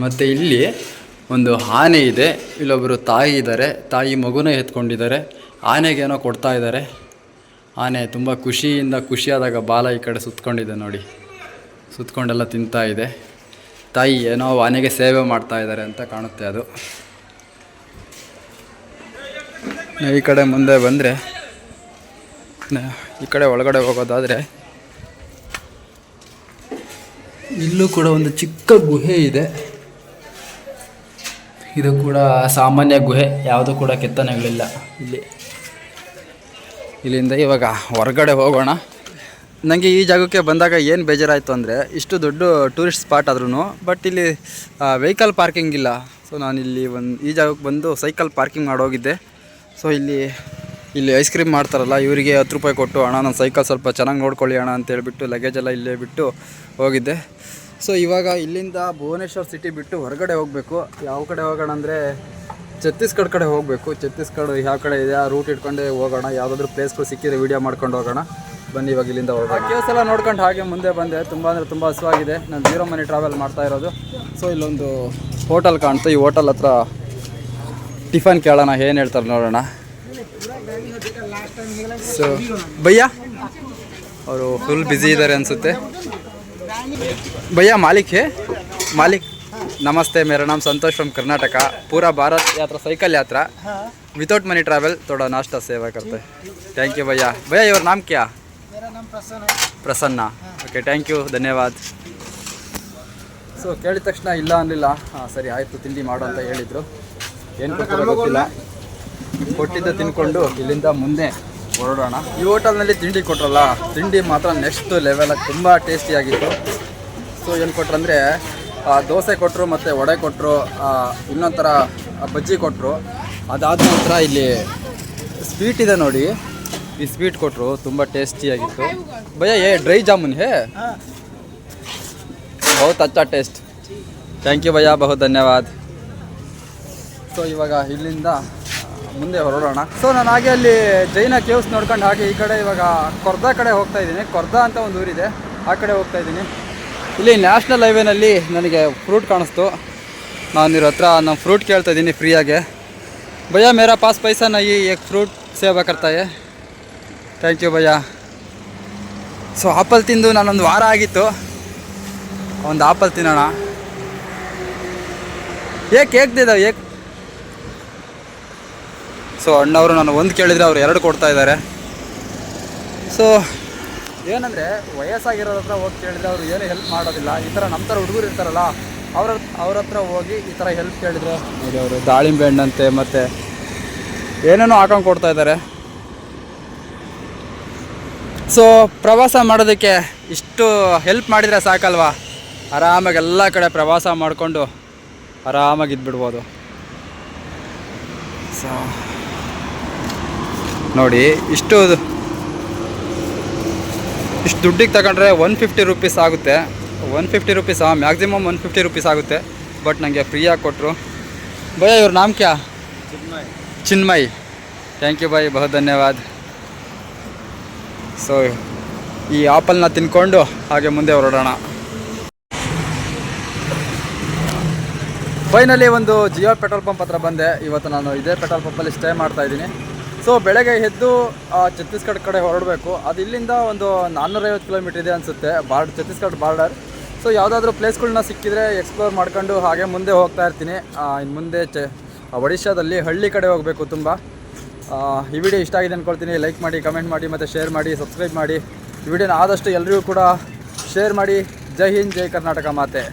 ಮತ್ತು ಇಲ್ಲಿ ಒಂದು ಆನೆ ಇದೆ. ಇಲ್ಲೊಬ್ಬರು ತಾಯಿ ಇದ್ದಾರೆ ತಾಯಿ ಮಗುನ ಎತ್ಕೊಂಡಿದ್ದಾರೆ. ಆನೆಗೇನೋ ಕೊಡ್ತಾ ಇದ್ದಾರೆ. ಆನೆ ತುಂಬ ಖುಷಿಯಿಂದ ಖುಷಿಯಾದಾಗ ಬಾಲ ಈ ಕಡೆ ಸುತ್ತಕೊಂಡಿದೆ ನೋಡಿ. ಸುತ್ಕೊಂಡೆಲ್ಲ ತಿಂತಾ ಇದೆ. ತಾಯಿ ಏನೋ ಆನೆಗೆ ಸೇವೆ ಮಾಡ್ತಾ ಇದ್ದಾರೆ ಅಂತ ಕಾಣುತ್ತೆ ಅದು. ಈ ಕಡೆ ಮುಂದೆ ಬಂದರೆ ಈ ಕಡೆ ಒಳಗಡೆ ಹೋಗೋದಾದರೆ, ಇಲ್ಲೂ ಕೂಡ ಒಂದು ಚಿಕ್ಕ ಗುಹೆ ಇದೆ. ಇದು ಕೂಡ ಸಾಮಾನ್ಯ ಗುಹೆ, ಯಾವುದೂ ಕೂಡ ಕೆತ್ತನೆಗಳಿಲ್ಲ ಇಲ್ಲಿ. ಇಲ್ಲಿಂದ ಇವಾಗ ಹೊರಗಡೆ ಹೋಗೋಣ. ನನಗೆ ಈ ಜಾಗಕ್ಕೆ ಬಂದಾಗ ಏನು ಬೇಜಾರಾಯಿತು ಅಂದರೆ, ಇಷ್ಟು ದೊಡ್ಡ ಟೂರಿಸ್ಟ್ ಸ್ಪಾಟ್ ಆದ್ರೂ ಬಟ್ ಇಲ್ಲಿ ವೆಹಿಕಲ್ ಪಾರ್ಕಿಂಗ್ ಇಲ್ಲ. ಸೊ ಇಲ್ಲಿ ಒಂದು, ಈ ಜಾಗಕ್ಕೆ ಬಂದು ಸೈಕಲ್ ಪಾರ್ಕಿಂಗ್ ಮಾಡೋಗಿದ್ದೆ. ಸೊ ಇಲ್ಲಿ ಇಲ್ಲಿ ಐಸ್ ಕ್ರೀಮ್ ಮಾಡ್ತಾರಲ್ಲ, ಇವರಿಗೆ ಹತ್ತು ರೂಪಾಯಿ ಕೊಟ್ಟು, ಅಣ್ಣ ನನ್ನ ಸೈಕಲ್ ಸ್ವಲ್ಪ ಚೆನ್ನಾಗಿ ನೋಡ್ಕೊಳ್ಳಿ ಅಣ್ಣ ಅಂತ ಹೇಳ್ಬಿಟ್ಟು ಲಗೇಜ್ ಎಲ್ಲ ಇಲ್ಲೇ ಬಿಟ್ಟು ಹೋಗಿದ್ದೆ. ಸೊ ಇವಾಗ ಇಲ್ಲಿಂದ ಭುವನೇಶ್ವರ್ ಸಿಟಿ ಬಿಟ್ಟು ಹೊರಗಡೆ ಹೋಗಬೇಕು. ಯಾವ ಕಡೆ ಹೋಗೋಣ ಅಂದರೆ ಛತ್ತೀಸ್ಗಢ ಕಡೆ ಹೋಗಬೇಕು. ಛತ್ತೀಸ್ಗಢ ಯಾವ ಕಡೆ ಇದೆ, ಆ ರೂಟ್ ಇಟ್ಕೊಂಡೇ ಹೋಗೋಣ. ಯಾವುದಾದ್ರೂ ಪ್ಲೇಸ್ಗಳು ಸಿಕ್ಕಿದ್ರೆ ವೀಡಿಯೋ ಮಾಡ್ಕೊಂಡು ಹೋಗೋಣ. ಬನ್ನಿ, ಇವಾಗ ಇಲ್ಲಿಂದ ಹೋಗೋಣ ಕೇಸ್ ಎಲ್ಲ ನೋಡ್ಕೊಂಡು ಹಾಗೆ ಮುಂದೆ ಬಂದೆ. ತುಂಬ ಅಂದರೆ ತುಂಬ ಹಸುವಾಗಿದೆ. ನಾನು ಜೀರೋ ಮನಿ ಟ್ರಾವೆಲ್ ಮಾಡ್ತಾ ಇರೋದು. ಸೊ ಇಲ್ಲೊಂದು ಹೋಟೆಲ್ ಕಾಣ್ತು. ಈ ಹೋಟೆಲ್ ಹತ್ರ ಟಿಫನ್ ಕೇಳೋಣ ಏನು ಹೇಳ್ತಾರೆ ನೋಡೋಣ ಸೊ ಭಯ್ಯ ಅವರು ಫುಲ್ ಬ್ಯುಸಿ ಇದ್ದಾರೆ ಅನಿಸುತ್ತೆ भैया मालिक है मालिक नमस्ते मेरा नाम संतोष फ्रॉम कर्नाटका पूरा भारत यात्रा साइकिल यात्रा विदाउट मनी ट्रैवल थोड़ा नाश्ता सेवा करते हैं थैंक यू भैया भैया योर नाम क्या मेरा नाम प्रसन्न है ಪ್ರಸನ್ನ ಓಕೆ ಥ್ಯಾಂಕ್ ಯು ಧನ್ಯವಾದ ಸೊ ಕೇಳಿದ ತಕ್ಷಣ ಇಲ್ಲ ಅನ್ನಲಿಲ್ಲ ಹಾಂ ಸರಿ ಆಯಿತು ತಿಂಡಿ ಮಾಡು ಅಂತ ಹೇಳಿದರು ಏನು ಕೊಡ್ತಾರೋ ಗೊತ್ತಿಲ್ಲ ಕೊಟ್ಟಿದ್ದು ತಿನ್ಕೊಂಡು ಇಲ್ಲಿಂದ ಮುಂದೆ ಹೊರಡೋಣ ಈ ಹೋಟೆಲ್ನಲ್ಲಿ ತಿಂಡಿ ಕೊಟ್ರಲ್ಲ ತಿಂಡಿ ಮಾತ್ರ ನೆಕ್ಸ್ಟ್ ಲೆವೆಲಾಗಿ ತುಂಬ ಟೇಸ್ಟಿಯಾಗಿತ್ತು ಸೊ ಏನು ಕೊಟ್ರಂದರೆ ದೋಸೆ ಕೊಟ್ಟರು ಮತ್ತು ವಡೆ ಕೊಟ್ಟರು ಇನ್ನೊಂಥರ ಆ, ಬಜ್ಜಿ ಕೊಟ್ಟರು ಅದಾದ ನಂತರ ಇಲ್ಲಿ ಸ್ವೀಟ್ ಇದೆ ನೋಡಿ ಈ ಸ್ವೀಟ್ ಕೊಟ್ಟರು ತುಂಬ ಟೇಸ್ಟಿಯಾಗಿತ್ತು ಭಯ್ಯ ಏ ಡ್ರೈ ಜಾಮೂನ್ ಹೇ बहुत अच्छा टेस्ट ಥ್ಯಾಂಕ್ ಯು ಭಯ್ಯ ಬಹು ಧನ್ಯವಾದ ಸೊ ಇವಾಗ ಇಲ್ಲಿಂದ ಮುಂದೆ ಹೊರಡೋಣ. ಸೊ ನಾನು ಹಾಗೆ ಅಲ್ಲಿ ಜೈನ ಕೇವ್ಸ್ ನೋಡ್ಕೊಂಡು ಹಾಗೆ ಈ ಕಡೆ ಇವಾಗ ಕೊರ್ದಾ ಕಡೆ ಹೋಗ್ತಾ ಇದ್ದೀನಿ. ಕೊರ್ದಾ ಅಂತ ಒಂದು ಊರಿದೆ. ಆ ಕಡೆ ಹೋಗ್ತಾ ಇದ್ದೀನಿ. ಇಲ್ಲಿ ನ್ಯಾಷನಲ್ ಹೈವೇನಲ್ಲಿ ನನಗೆ ಫ್ರೂಟ್ ಕಾಣಿಸ್ತು. ನಾನು ಇರೋ ಹತ್ರ ನಾನು ಫ್ರೂಟ್ ಕೇಳ್ತಾ ಇದ್ದೀನಿ ಫ್ರೀಯಾಗೆ ಭಯ್ಯ, ಮೇರಾ ಪಾಸ್ ಪೈಸಾ ಈ ಏಕ್ ಫ್ರೂಟ್ ಸೇವಾ ಕರ್ತಾ ಹೈ ಥ್ಯಾಂಕ್ ಯು ಭಯ್ಯ. ಸೊ ಆಪಲ್ ತಿಂದು ನಾನೊಂದು ವಾರ ಆಗಿತ್ತು. ಒಂದು ಆಪಲ್ ತಿನ್ನೋಣ. ಏಕ್ ಏಕ್ ಏಕ್ ಸೊ ಅಣ್ಣವರು ನಾನು ಒಂದು ಕೇಳಿದರೆ ಅವ್ರು ಎರಡು ಕೊಡ್ತಾ ಇದ್ದಾರೆ. ಸೊ ಏನಂದರೆ ವಯಸ್ಸಾಗಿರೋರ ಹತ್ರ ಹೋಗಿ ಕೇಳಿದರೆ ಅವರು ಏನೇ ಹೆಲ್ಪ್ ಮಾಡೋದಿಲ್ಲ. ಈ ಥರ ನಮ್ಮ ಥರ ಹುಡುಗರು ಇರ್ತಾರಲ್ಲ, ಅವ್ರ ಅವ್ರ ಹತ್ರ ಹೋಗಿ ಈ ಥರ ಹೆಲ್ಪ್ ಕೇಳಿದರೆ. ನೋಡಿ ಅವರು ದಾಳಿಂಬೆ ಹಣ್ಣಂತೆ ಮತ್ತು ಏನೇನೋ ಹಾಕೊಂಡು ಕೊಡ್ತಾ ಇದ್ದಾರೆ. ಸೊ ಪ್ರವಾಸ ಮಾಡೋದಕ್ಕೆ ಇಷ್ಟು ಹೆಲ್ಪ್ ಮಾಡಿದರೆ ಸಾಕಲ್ವಾ? ಆರಾಮಾಗಿ ಎಲ್ಲ ಕಡೆ ಪ್ರವಾಸ ಮಾಡಿಕೊಂಡು ಆರಾಮಾಗಿ ಇದ್ಬಿಡ್ಬೋದು ಸೊ ನೋಡಿ, ಇಷ್ಟು ಇಷ್ಟು ದುಡ್ಡಿಗೆ ತಗೊಂಡ್ರೆ ಒನ್ ಫಿಫ್ಟಿ ರುಪೀಸ್ ಆಗುತ್ತೆ. One fifty rupees maximum one fifty rupees ಆಗುತ್ತೆ. ಬಟ್ ನನಗೆ ಫ್ರೀಯಾಗಿ ಕೊಟ್ಟರು ಭಯ ಇವ್ರ ನಾಮ ಕ್ಯಾ? ಚಿನ್ಮಯ್. ಥ್ಯಾಂಕ್ ಯು ಬಾಯ್ ಬಹು ಧನ್ಯವಾದ. ಸೊ ಈ ಆಪಲ್ನ ತಿನ್ಕೊಂಡು ಹಾಗೆ ಮುಂದೆ ಹೊರಡೋಣ. ಫೈನಲಿ ಒಂದು ಜಿಯೋ ಪೆಟ್ರೋಲ್ ಪಂಪ್ ಹತ್ರ ಬಂದೆ. ಇವತ್ತು ನಾನು ಇದೇ ಪೆಟ್ರೋಲ್ ಪಂಪಲ್ಲಿ ಸ್ಟೇ ಮಾಡ್ತಾ ಇದ್ದೀನಿ. ಸೊ ಬೆಳಗ್ಗೆ ಎದ್ದು ಛತ್ತೀಸ್ಗಢ ಕಡೆ ಹೊರಡಬೇಕು. ಅದು ಇಲ್ಲಿಂದ ಒಂದು ನಾನ್ನೂರೈವತ್ತು ಕಿಲೋಮೀಟರ್ ಇದೆ ಅನಿಸುತ್ತೆ. Border Chhattisgarh border. ಸೊ ಯಾವುದಾದ್ರೂ ಪ್ಲೇಸ್ಗಳನ್ನ ಸಿಕ್ಕಿದ್ರೆ ಎಕ್ಸ್ಪ್ಲೋರ್ ಮಾಡ್ಕೊಂಡು ಹಾಗೆ ಮುಂದೆ ಹೋಗ್ತಾ ಇರ್ತೀನಿ. ಇನ್ನು ಮುಂದೆ ಚ ಒಡಿಶಾದಲ್ಲಿ ಹಳ್ಳಿ ಕಡೆ ಹೋಗಬೇಕು ತುಂಬ. ಈ ವಿಡಿಯೋ ಇಷ್ಟ ಆಗಿದೆ ಅಂದ್ಕೊಳ್ತೀನಿ ಲೈಕ್ ಮಾಡಿ ಕಮೆಂಟ್ ಮಾಡಿ, ಮತ್ತು ಶೇರ್ ಮಾಡಿ ಸಬ್ಸ್ಕ್ರೈಬ್ ಮಾಡಿ. ಈ ವಿಡಿಯೋನ ಆದಷ್ಟು ಎಲ್ಲರಿಗೂ ಕೂಡ ಶೇರ್ ಮಾಡಿ. ಜೈ ಹಿಂದ್, ಜೈ ಕರ್ನಾಟಕ ಮಾತೆ.